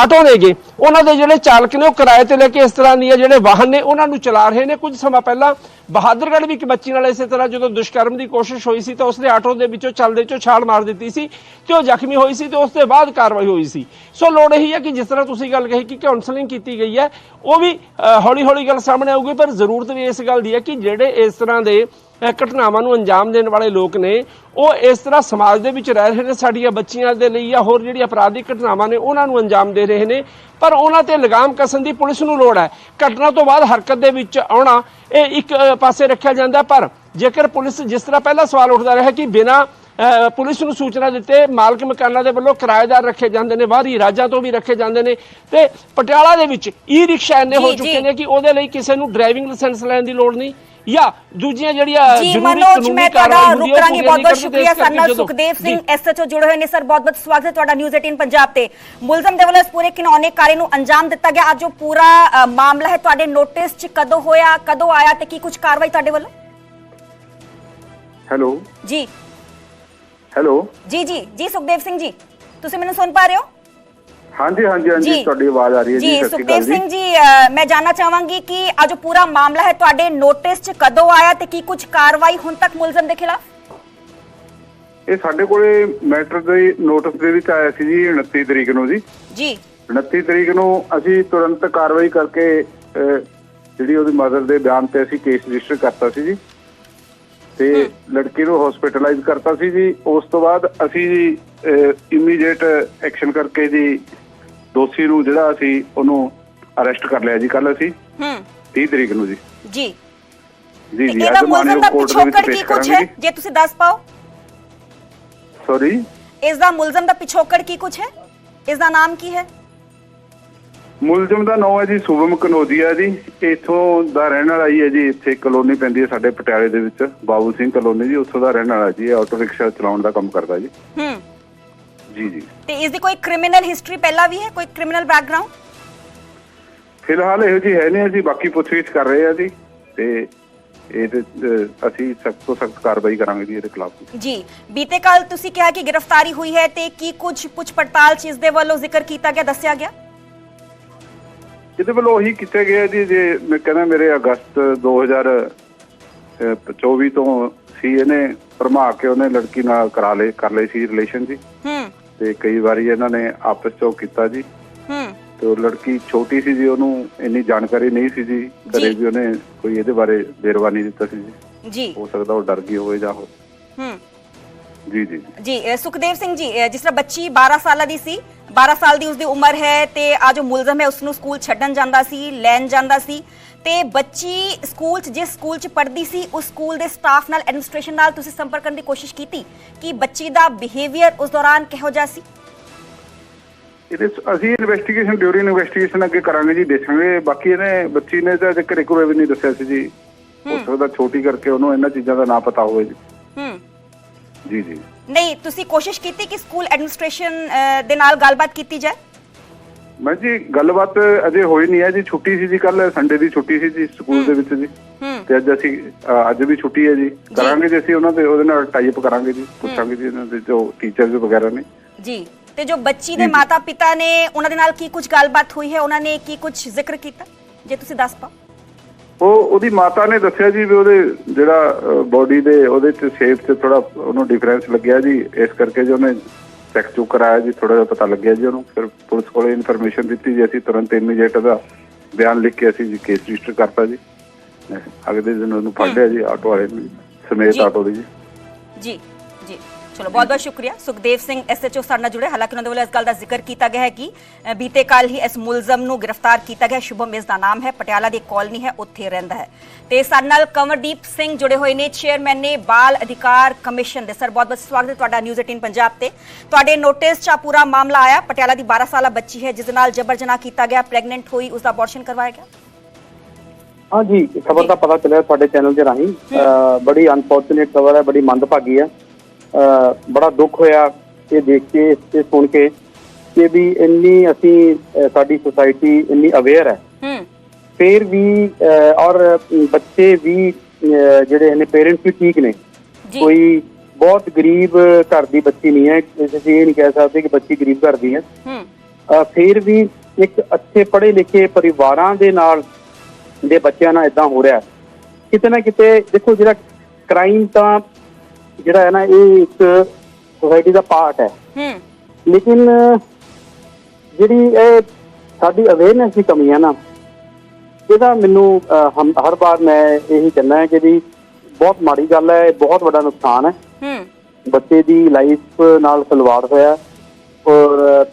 ਆਟੋ ਨੇਗੇ, ਉਹਨਾਂ ਦੇ ਜਿਹੜੇ ਚਾਲਕ ਨੇ ਉਹ ਕਿਰਾਏ ਤੇ ਲੈ ਕੇ ਇਸ ਤਰ੍ਹਾਂ ਦੀਆਂ ਜਿਹੜੇ ਵਾਹਨ ਨੇ ਉਹਨਾਂ ਨੂੰ ਚਲਾ ਰਹੇ ਨੇ। ਕੁਝ ਸਮਾਂ ਪਹਿਲਾਂ ਬਹਾਦਰਗੜ੍ਹ ਵੀ ਇੱਕ ਬੱਚੀ ਨਾਲ ਇਸੇ ਤਰ੍ਹਾਂ ਜਦੋਂ ਦੁਸ਼ਕਰਮ ਦੀ ਕੋਸ਼ਿਸ਼ ਹੋਈ ਸੀ ਤਾਂ ਉਸਨੇ ਆਟੋ ਦੇ ਵਿੱਚੋਂ ਚੱਲਦੇ ਚੋਂ ਛਾਲ ਮਾਰ ਦਿੱਤੀ ਸੀ ਤੇ ਉਹ ਜ਼ਖਮੀ ਹੋਈ ਸੀ ਤੇ ਉਸ ਤੋਂ ਬਾਅਦ ਕਾਰਵਾਈ ਹੋਈ ਸੀ। ਸੋ ਲੋੜ ਇਹੀ ਹੈ ਕਿ ਜਿਸ ਤਰ੍ਹਾਂ ਤੁਸੀਂ ਗੱਲ ਕਹੀ ਕਿ ਕਾਉਂਸਲਿੰਗ ਕੀਤੀ ਗਈ ਹੈ ਉਹ ਵੀ ਹੌਲੀ ਹੌਲੀ ਗੱਲ ਸਾਹਮਣੇ ਆਊਗੀ, ਪਰ ਜ਼ਰੂਰਤ ਵੀ ਇਸ ਗੱਲ ਦੀ ਹੈ ਕਿ ਜਿਹੜੇ ਇਸ ਤਰ੍ਹਾਂ ਦੇ ਘਟਨਾਵਾਂ ਨੂੰ ਅੰਜਾਮ ਦੇਣ ਵਾਲੇ ਲੋਕ ਨੇ, ਉਹ ਇਸ ਤਰ੍ਹਾਂ ਸਮਾਜ ਦੇ ਵਿੱਚ ਰਹਿ ਰਹੇ ਨੇ, ਸਾਡੀਆਂ ਬੱਚੀਆਂ ਦੇ ਲਈ ਜਾਂ ਹੋਰ ਜਿਹੜੀ ਅਪਰਾਧਿਕ ਘਟਨਾਵਾਂ ਨੇ, ਉਹਨਾਂ ਨੂੰ ਅੰਜਾਮ ਦੇ ਰਹੇ ਨੇ। ਪਰ ਉਹਨਾਂ ਤੇ ਲਗਾਮ ਕਸਣ ਦੀ ਪੁਲਿਸ ਨੂੰ ਲੋੜ ਹੈ। ਘਟਨਾ ਤੋਂ ਬਾਅਦ ਹਰਕਤ ਦੇ ਵਿੱਚ ਆਉਣਾ, ਇਹ ਇੱਕ ਪਾਸੇ ਰੱਖਿਆ ਜਾਂਦਾ, ਪਰ ਜੇਕਰ ਪੁਲਿਸ ਜਿਸ ਤਰ੍ਹਾਂ ਪਹਿਲਾ ਸਵਾਲ ਉੱਠਦਾ ਰਿਹਾ ਕਿ ਬਿਨਾਂ ਪੁਲਿਸ ਨੂੰ ਸੂਚਨਾ ਦਿੱਤੇ ਮਾਲਕ ਮਕਾਨਾਂ ਦੇ ਵੱਲੋਂ ਕਿਰਾਏਦਾਰ ਰੱਖੇ ਜਾਂਦੇ ਨੇ ਬਾਹਰੀ ਰਾਜਾਂ ਤੋਂ ਵੀ ਰੱਖੇ ਜਾਂਦੇ ਨੇ ਤੇ ਪਟਿਆਲਾ ਦੇ ਵਿੱਚ ਈ ਰਿਕਸ਼ਾ ਇੰਨੇ ਹੋ ਚੁੱਕੇ। ਨੇ ਕਿ ਉਹਦੇ ਲਈ ਕਿਸੇ ਨੂੰ ਡਰਾਈਵਿੰਗ ਲਾਇਸੈਂਸ ਲੈਣ ਦੀ ਲੋੜ ਨਹੀਂ ਜਾਂ ਦੂਜੀਆਂ ਜਿਹੜੀਆਂ
ਜੀ
ਜ਼ਰੂਰੀ
ਮਨੋਜ ਮੈਂ ਤੁਹਾਡਾ ਰੁਕ ਕਰਾਂਗੀ ਬਹੁਤ ਬਹੁਤ ਸ਼ੁਕਰੀਆ ਸਾਡੇ ਨਾਲ। ਸੁਖਦੇਵ ਸਿੰਘ। ਐਸਐਚਓ ਜੁੜੇ ਹੋਏ ਨੇ ਸਰ ਬਹੁਤ ਬਹੁਤ ਸਵਾਗਤ ਹੈ ਤੁਹਾਡਾ ਨਿਊਜ਼ 18 ਪੰਜਾਬ ਤੇ। ਮੁਲਜ਼ਮ ਦੇ ਵੱਲੋਂ ਇਸ ਪੂਰੇ ਕਿਨੌਨੇ ਕਾਰੇ ਨੂੰ ਅੰਜਾਮ ਦਿੱਤਾ ਗਿਆ। ਅੱਜ ਜੋ ਪੂਰਾ ਮਾਮਲਾ ਹੈ। ਤੁਹਾਡੇ ਨੋਟਿਸ 'ਚ ਕਦੋਂ ਹੋਇਆ ਕਦੋਂ ਆਇਆ ਤੇ ਕੀ ਕੁਝ ਕਾਰਵਾਈ ਤੁਹਾਡੇ ਵੱਲੋਂ?
ਹੈਲੋ।
ਜੀ।
ਹੈਲੋ।
ਜੀ ਜੀ ਜੀ ਸੁਖਦੇਵ ਸਿੰਘ ਜੀ ਤੁਸੀਂ ਮੈਨੂੰ ਸੁਣ ਪਾ ਰਹੇ ਹੋ?
ਹਾਂਜੀ ਹਾਂਜੀ ਹਾਂਜੀ ਤੁਹਾਡੀ ਆਵਾਜ਼ ਆ ਰਹੀ ਹੈ ਜੀ
ਜੀ ਸੁਖਦੇਵ ਸਿੰਘ ਜੀ ਮੈਂ ਜਾਨਣਾ ਚਾਹਾਂਗੀ ਕਿ ਅੱਜ ਜੋ ਪੂਰਾ ਮਾਮਲਾ ਹੈ ਤੁਹਾਡੇ ਨੋਟਿਸ 'ਚ ਕਦੋਂ ਆਇਆ ਤੇ ਕੀ ਕੁਝ ਕਾਰਵਾਈ ਹੁਣ ਤੱਕ ਮੁਲਜ਼ਮ ਦੇ ਖਿਲਾਫ?
ਇਹ ਸਾਡੇ ਕੋਲੇ ਮੈਟਰ ਦੇ ਨੋਟਿਸ ਦੇ ਵਿੱਚ ਆਇਆ ਸੀ ਜੀ 29 ਤਰੀਕ ਨੂੰ ਜੀ।
ਜੀ।
29 ਤਰੀਕ ਨੂੰ ਅਸੀਂ ਤੁਰੰਤ ਕਾਰਵਾਈ ਕਰਕੇ ਜਿਹੜੀ ਉਹਦੀ ਮਦਰ ਦੇ ਬਿਆਨ ਤੇ ਅਸੀਂ ਕੇਸ ਰਜਿਸਟਰ ਕਰਤਾ ਸੀ ਜੀ। ਤੇ ਲੜਕੀ ਨੂੰ ਹਸਪੀਟਲਾਈਜ਼ ਕਰਤਾ ਸੀ ਜੀ। ਉਸ ਤੋਂ ਬਾਅਦ ਅਸੀਂ ਇਮੀਡੀਏਟ ਐਕਸ਼ਨ ਕਰਕੇ ਜੀ ਦੋਸ਼ੀ ਨੂੰ ਜਿਹੜਾ ਅਸੀਂ ਉਹਨੂੰ ਅਰੈਸਟ ਕਰ ਲਿਆ ਜੀ ਕੱਲ ਅਸੀਂ
ਹੂੰ।
30 ਤਰੀਕ ਨੂੰ ਜੀ।
ਜੀ।
ਜੀ ਜੀ
ਇਹਦਾ ਮੁਲਜ਼ਮ ਦਾ ਪਿਛੋਕੜ ਕੀ ਕੁਝ ਹੈ?
ਜੇ।
ਤੁਸੀਂ ਦੱਸ ਪਾਓ।
ਸੌਰੀ
ਇਸ ਦਾ ਮੁਲਜ਼ਮ ਦਾ ਪਿਛੋਕੜ ਕੀ ਕੁਝ ਹੈ? ਇਸ ਦਾ ਨਾਮ ਕੀ ਹੈ?
ਮੁਲਜ਼ਮ ਦਾ ਨਾਮ ਹੈ ਜੀ ਸੁਭਮ ਕਨੋਦੀਆ ਜੀ। ਇੱਥੋਂ ਦਾ ਰਹਿਣ ਵਾਲਾ ਹੀ ਹੈ ਜੀ ਇੱਥੇ ਕਲੋਨੀ ਪੈਂਦੀ ਹੈ ਸਾਡੇ ਪਟਿਆਲੇ ਦੇ ਵਿੱਚ। ਬਾਬੂ ਸਿੰਘ ਕਲੋਨੀ ਜੀ ਉੱਥੋਂ ਦਾ ਰਹਿਣ ਵਾਲਾ ਜੀ ਆਟੋ ਰਿਕਸ਼ਾ ਚਲਾਉਣ ਦਾ ਕੰਮ ਕਰਦਾ ਜੀ।
ਹੂੰ।
ਜੀ ਜੀ।
ਤੇ ਇਸ ਦੀ ਕੋਈ ਕ੍ਰਿਮੀਨਲ ਹਿਸਟਰੀ ਪਹਿਲਾਂ ਵੀ ਹੈ? ਕੋਈ ਕ੍ਰਿਮੀਨਲ ਬੈਕਗ੍ਰਾਉਂਡ
ਫਿਲਹਾਲ ਇਹੋ ਜੀ ਹੈ ਨਹੀਂ ਅਸੀਂ ਬਾਕੀ ਪੁੱਛਗਿੱਛ ਕਰ ਰਹੇ ਆ ਜੀ। ਤੇ ਇਹ ਅਸੀਂ ਸਖਤ ਤੋਂ ਸਖਤ ਕਾਰਵਾਈ ਕਰਾਂਗੇ ਜੀ ਇਹਦੇ ਖਿਲਾਫ।
ਜੀ। ਬੀਤੇ ਕੱਲ ਤੁਸੀਂ ਕਿਹਾ ਕਿ ਗ੍ਰਿਫਤਾਰੀ ਹੋਈ ਹੈ ਤੇ ਕੀ ਕੁਝ ਪੁੱਛ ਪੜਤਾਲ ਚ ਇਸ ਦੇ ਵੱਲੋਂ ਜ਼ਿਕਰ ਕੀਤਾ ਗਿਆ ਦੱਸਿਆ ਗਿਆ?
ਇਹਦੇ ਵੱਲੋਂ ਉਹੀ ਕੀਤੇ ਗਏ ਆ ਜੀ ਜੇ ਮੈਂ ਕਹਿੰਦਾ ਮੇਰੇ ਅਗਸਤ 2024 ਤੋਂ ਸੀ ਇਹਨੇ ਭਰਮਾ ਕੇ ਉਹਨੇ ਲੜਕੀ ਨਾਲ ਕਰਾ ਲਏ ਕਰ ਲਈ ਸੀ ਰਿਲੇਸ਼ਨ ਜੀ।
ਹੂੰ।
ਤੇ ਕਈ ਵਾਰੀ ਇਹਨਾਂ ਨੇ ਆਪਸ ਚ ਕੀਤਾ ਜੀ।
ਹੂੰ।
ਤੇ ਉਹ ਲੜਕੀ ਛੋਟੀ ਸੀ ਜੀ ਉਹਨੂੰ ਇੰਨੀ ਜਾਣਕਾਰੀ ਨਹੀਂ ਸੀ ਜੀ ਕਦੇ। ਵੀ ਉਹਨੇ ਕੋਈ ਇਹਦੇ ਬਾਰੇ ਵੇਰਵਾ ਨਹੀਂ ਦਿੱਤਾ ਸੀ ਜੀ।
ਜੀ।
ਹੋ ਸਕਦਾ ਉਹ ਡਰ ਗਈ ਹੋਵੇ ਜਾਂ ਹੋ
ਹੂੰ।
ਜੀ ਜੀ
ਜੀ। ਅ, ਸੁਖਦੇਵ ਸਿੰਘ ਜੀ ਅ, ਜਿਸ ਤਰ੍ਹਾਂ ਬੱਚੀ 12 ਸਾਲਾਂ ਦੀ ਸੀ 12 ਸਾਲ ਦੀ ਉਸਦੀ ਉਮਰ ਹੈ ਤੇ ਆ ਜੋ ਮੁਲਜ਼ਮ ਹੈ ਉਸ ਨੂੰ ਸਕੂਲ ਛੱਡਣ ਜਾਂਦਾ ਸੀ ਲੈਣ ਜਾਂਦਾ ਸੀ ਤੇ ਬੱਚੀ ਸਕੂਲ 'ਚ ਜਿਸ ਸਕੂਲ 'ਚ ਪੜ੍ਹਦੀ ਸੀ ਉਸ ਸਕੂਲ ਦੇ ਸਟਾਫ ਨਾਲ ਐਡਮਿਨਿਸਟ੍ਰੇਸ਼ਨ ਨਾਲ ਤੁਸੀਂ ਸੰਪਰਕ ਕਰਨ ਦੀ ਕੋਸ਼ਿਸ਼ ਕੀਤੀ ਕਿ ਬੱਚੀ ਦਾ ਬਿਹੇਵੀਅਰ ਉਸ ਦੌਰਾਨ ਕਿਹੋ ਜਿਹਾ ਸੀ?
ਇਹਦੇ 'ਚ ਅਸੀਂ ਇਨਵੈਸਟੀਗੇਸ਼ਨ ਡਿਊਰਿੰਗ ਇਨਵੈਸਟੀਗੇਸ਼ਨ ਅੱਗੇ ਕਰਾਂਗੇ ਜੀ ਦੇਖਾਂਗੇ। ਬਾਕੀ ਇਹਨੇ ਬੱਚੀ ਨੇ ਤਾਂ ਜ਼ਿਕਰ ਇੱਕ ਵੀ ਨਹੀਂ ਦੱਸਿਆ ਸੀ ਜੀ। ਹੋ। ਸਕਦਾ ਛੋਟੀ ਕਰਕੇ ਉਹਨੂੰ ਇਹਨਾਂ ਚੀਜ਼ਾਂ ਦਾ ਨਾ ਪਤਾ ਹੋਵੇ ਜੀ।
ਹੂੰ।
ਜੀ ਜੀ।
ਨਹੀਂ ਤੁਸੀਂ ਕੋਸ਼ਿਸ਼ ਕੀਤੀ ਕਿ ਸਕੂਲ ਐਡਮਿਨਿਸਟ੍ਰੇਸ਼ਨ ਦੇ ਨਾਲ ਗੱਲਬਾਤ ਕੀਤੀ ਜਾਏ?
ਮੈਂ ਜੀ ਗੱਲਬਾਤ ਅਜੇ ਹੋਈ ਨਹੀਂ ਹੈ ਜੀ। ਛੁੱਟੀ ਸੀ ਜੀ ਕੱਲ ਸੰਡੇ ਦੀ ਛੁੱਟੀ ਸੀ ਜੀ ਸਕੂਲ ਦੇ ਵਿੱਚ ਜੀ। ਤੇ ਅੱਜ ਅਸੀਂ ਅੱਜ ਵੀ ਛੁੱਟੀ ਹੈ ਜੀ। ਕਰਾਂਗੇ ਜੀ ਅਸੀਂ ਉਹਨਾਂ ਦੇ ਉਹਦੇ ਨਾਲ ਟਾਈਪ ਕਰਾਂਗੇ ਜੀ। ਪੁੱਛਾਂਗੇ ਜੀ ਉਹਨਾਂ ਦੇ ਜੋ ਟੀਚਰਸ ਵਗੈਰਾ ਨੇ।
ਜੀ। ਤੇ ਜੋ ਬੱਚੀ ਦੇ ਮਾਤਾ ਪਿਤਾ ਨੇ ਉਹਨਾਂ ਦੇ ਨਾਲ ਕੀ ਕੁਝ ਗੱਲਬਾਤ ਹੋਈ ਹੈ? ਉਹਨਾਂ ਨੇ ਕੀ ਕੁਝ ਜ਼ਿਕਰ ਕੀਤਾ? ਜੇ ਤੁਸੀਂ ਦੱਸ ਪਾਓ।
ਉਹ ਉਹਦੀ ਮਾਤਾ ਨੇ ਦੱਸਿਆ ਜੀ ਵੀ ਉਹਦੇ ਜਿਹੜਾ ਬੋਡੀ ਦੇ ਉਹਦੇ ਚ ਸ਼ੇਪ ਤੇ ਥੋੜਾ ਉਹਨੂੰ ਡਿਫਰੈਂਸ ਲੱਗਿਆ ਜੀ। ਇਸ ਕਰਕੇ ਜੀ ਉਹਨੇ ਚੈੱਕ ਚੁੱਕ ਕਰਾਇਆ ਜੀ ਥੋੜਾ ਜਿਹਾ ਪਤਾ ਲੱਗਿਆ ਜੀ ਉਹਨੂੰ। ਫਿਰ ਪੁਲਿਸ ਕੋਲੇ ਇਨਫੋਰਮੇਸ਼ਨ ਦਿੱਤੀ ਜੀ ਅਸੀਂ ਤੁਰੰਤ ਇਮੀਡੀਏਟ ਦਾ ਬਿਆਨ ਲਿਖ ਕੇ ਅਸੀਂ ਜੀ ਕੇਸ ਰਜਿਸਟਰ ਕਰਤਾ ਜੀ। ਅਗਲੇ ਦਿਨ ਉਹਨੂੰ ਫੜ ਲਿਆ ਜੀ ਆਟੋ ਵਾਲੇ ਨੂੰ ਸਮੇਤ। ਆਟੋ ਦੇ ਜੀ।
ਜੀ। ਚਲੋ, ਬਹੁਤ ਬਹੁਤ ਸ਼ੁਕਰੀਆ। ਸੁਖਦੇਵ ਸਿੰਘ ਐਸਐਚਓ ਸਾਡੇ ਨਾਲ ਜੁੜੇ। ਹਾਲਾਂਕਿ ਉਹਨਾਂ ਦੇ ਵੱਲੋਂ ਇਸ ਗੱਲ ਦਾ ਜ਼ਿਕਰ ਕੀਤਾ ਗਿਆ ਹੈ ਕਿ ਬੀਤੇ ਕੱਲ ਹੀ ਇਸ ਮੁਲਜ਼ਮ ਨੂੰ ਗ੍ਰਿਫਤਾਰ ਕੀਤਾ ਗਿਆ। ਸ਼ੁਭਮ ਇਸ ਦਾ ਨਾਮ ਹੈ, ਪਟਿਆਲਾ ਦੀ ਕਾਲਨੀ ਹੈ, ਉੱਥੇ ਰਹਿੰਦਾ ਹੈ। ਤੇ ਸਾਡੇ ਨਾਲ ਕੰਵਰਦੀਪ ਸਿੰਘ ਜੁੜੇ ਹੋਏ ਨੇ, ਚੇਅਰਮੈਨ ਨੇ ਬਾਲ ਅਧਿਕਾਰ ਕਮਿਸ਼ਨ ਦੇ। ਸਰ, ਬਹੁਤ ਬਹੁਤ ਸਵਾਗਤ ਹੈ ਤੁਹਾਡਾ ਨਿਊਜ਼ 18 ਪੰਜਾਬ ਤੇ। ਤੁਹਾਡੇ ਨੋਟਿਸ 'ਚ ਪੂਰਾ ਮਾਮਲਾ ਆਇਆ, ਪਟਿਆਲਾ ਦੀ 12 ਸਾਲਾ ਬੱਚੀ ਹੈ, ਜਿਸ ਨਾਲ ਜਬਰ ਜਨਾਹ ਕੀਤਾ ਗਿਆ, ਪ੍ਰੈਗਨੈਂਟ ਹੋਈ, ਉਸ ਦਾ ਅਬੋਰਸ਼ਨ ਕਰਵਾਇਆ ਗਿਆ।
ਹਾਂ ਖਬਰ ਦਾ ਪਤਾ ਚੱਲਿਆ ਤੁਹਾਡੇ ਚੈਨਲ ਦੇ ਰਾਹੀਂ। ਬੜੀ ਅਨਫੋਰਚੂਨੇਟ ਖਬਰ ਹੈ, ਬੜੀ ਮੰਦਭਾਗੀ ਹੈ। ਬੜਾ ਦੁੱਖ ਹੋਇਆ ਇਹ ਦੇਖ ਕੇ ਇਹ ਸੁਣ ਕੇ ਕਿ ਵੀ ਇੰਨੀ ਅਸੀਂ ਸਾਡੀ ਸੁਸਾਇਟੀ ਇੰਨੀ ਅਵੇਅਰ ਹੈ।
ਹੂੰ।
ਫਿਰ ਵੀ ਔਰ ਬੱਚੇ ਵੀ ਜਿਹੜੇ ਨੇ ਪੇਰੈਂਟਸ ਵੀ ਠੀਕ ਨੇ। ਕੋਈ ਬਹੁਤ ਗਰੀਬ ਘਰ ਦੀ ਬੱਚੀ ਨਹੀਂ ਹੈ। ਅਸੀਂ ਇਹ ਨਹੀਂ ਕਹਿ ਸਕਦੇ ਕਿ ਬੱਚੀ ਗਰੀਬ ਘਰ ਦੀ ਹੈ।
ਹੂੰ।
ਫਿਰ ਵੀ ਇੱਕ ਅੱਛੇ ਪੜ੍ਹੇ ਲਿਖੇ ਪਰਿਵਾਰਾਂ ਦੇ ਨਾਲ ਦੇ ਬੱਚਿਆਂ ਨਾਲ ਇਦਾਂ ਹੋ ਰਿਹਾ। ਕਿਤੇ ਨਾ ਕਿਤੇ ਦੇਖੋ ਜਿਹੜਾ ਕ੍ਰਾਈਮ ਤਾਂ ਜਿਹੜਾ ਹੈ ਨਾ ਇਹ ਇੱਕ ਸੋਸਾਇਟੀ ਦਾ ਪਾਰਟ ਹੈ।
ਹੂੰ।
ਲੇਕਿਨ ਜਿਹੜੀ ਇਹ ਸਾਡੀ ਅਵੇਅਰਨੈਸ ਦੀ ਕਮੀ ਹੈ ਨਾ ਇਹਦਾ ਮੈਨੂੰ ਹਰ ਵਾਰ ਮੈਂ ਇਹੀ ਕਹਿੰਦਾ ਹੈ ਕਿ ਵੀ ਬਹੁਤ ਮਾੜੀ ਗੱਲ ਹੈ ਇਹ ਬਹੁਤ ਵੱਡਾ ਨੁਕਸਾਨ ਹੈ।
ਹੂੰ।
ਬੱਚੇ ਦੀ ਲਾਈਫ ਨਾਲ ਖਿਲਵਾੜ ਹੋਇਆ। ਔਰ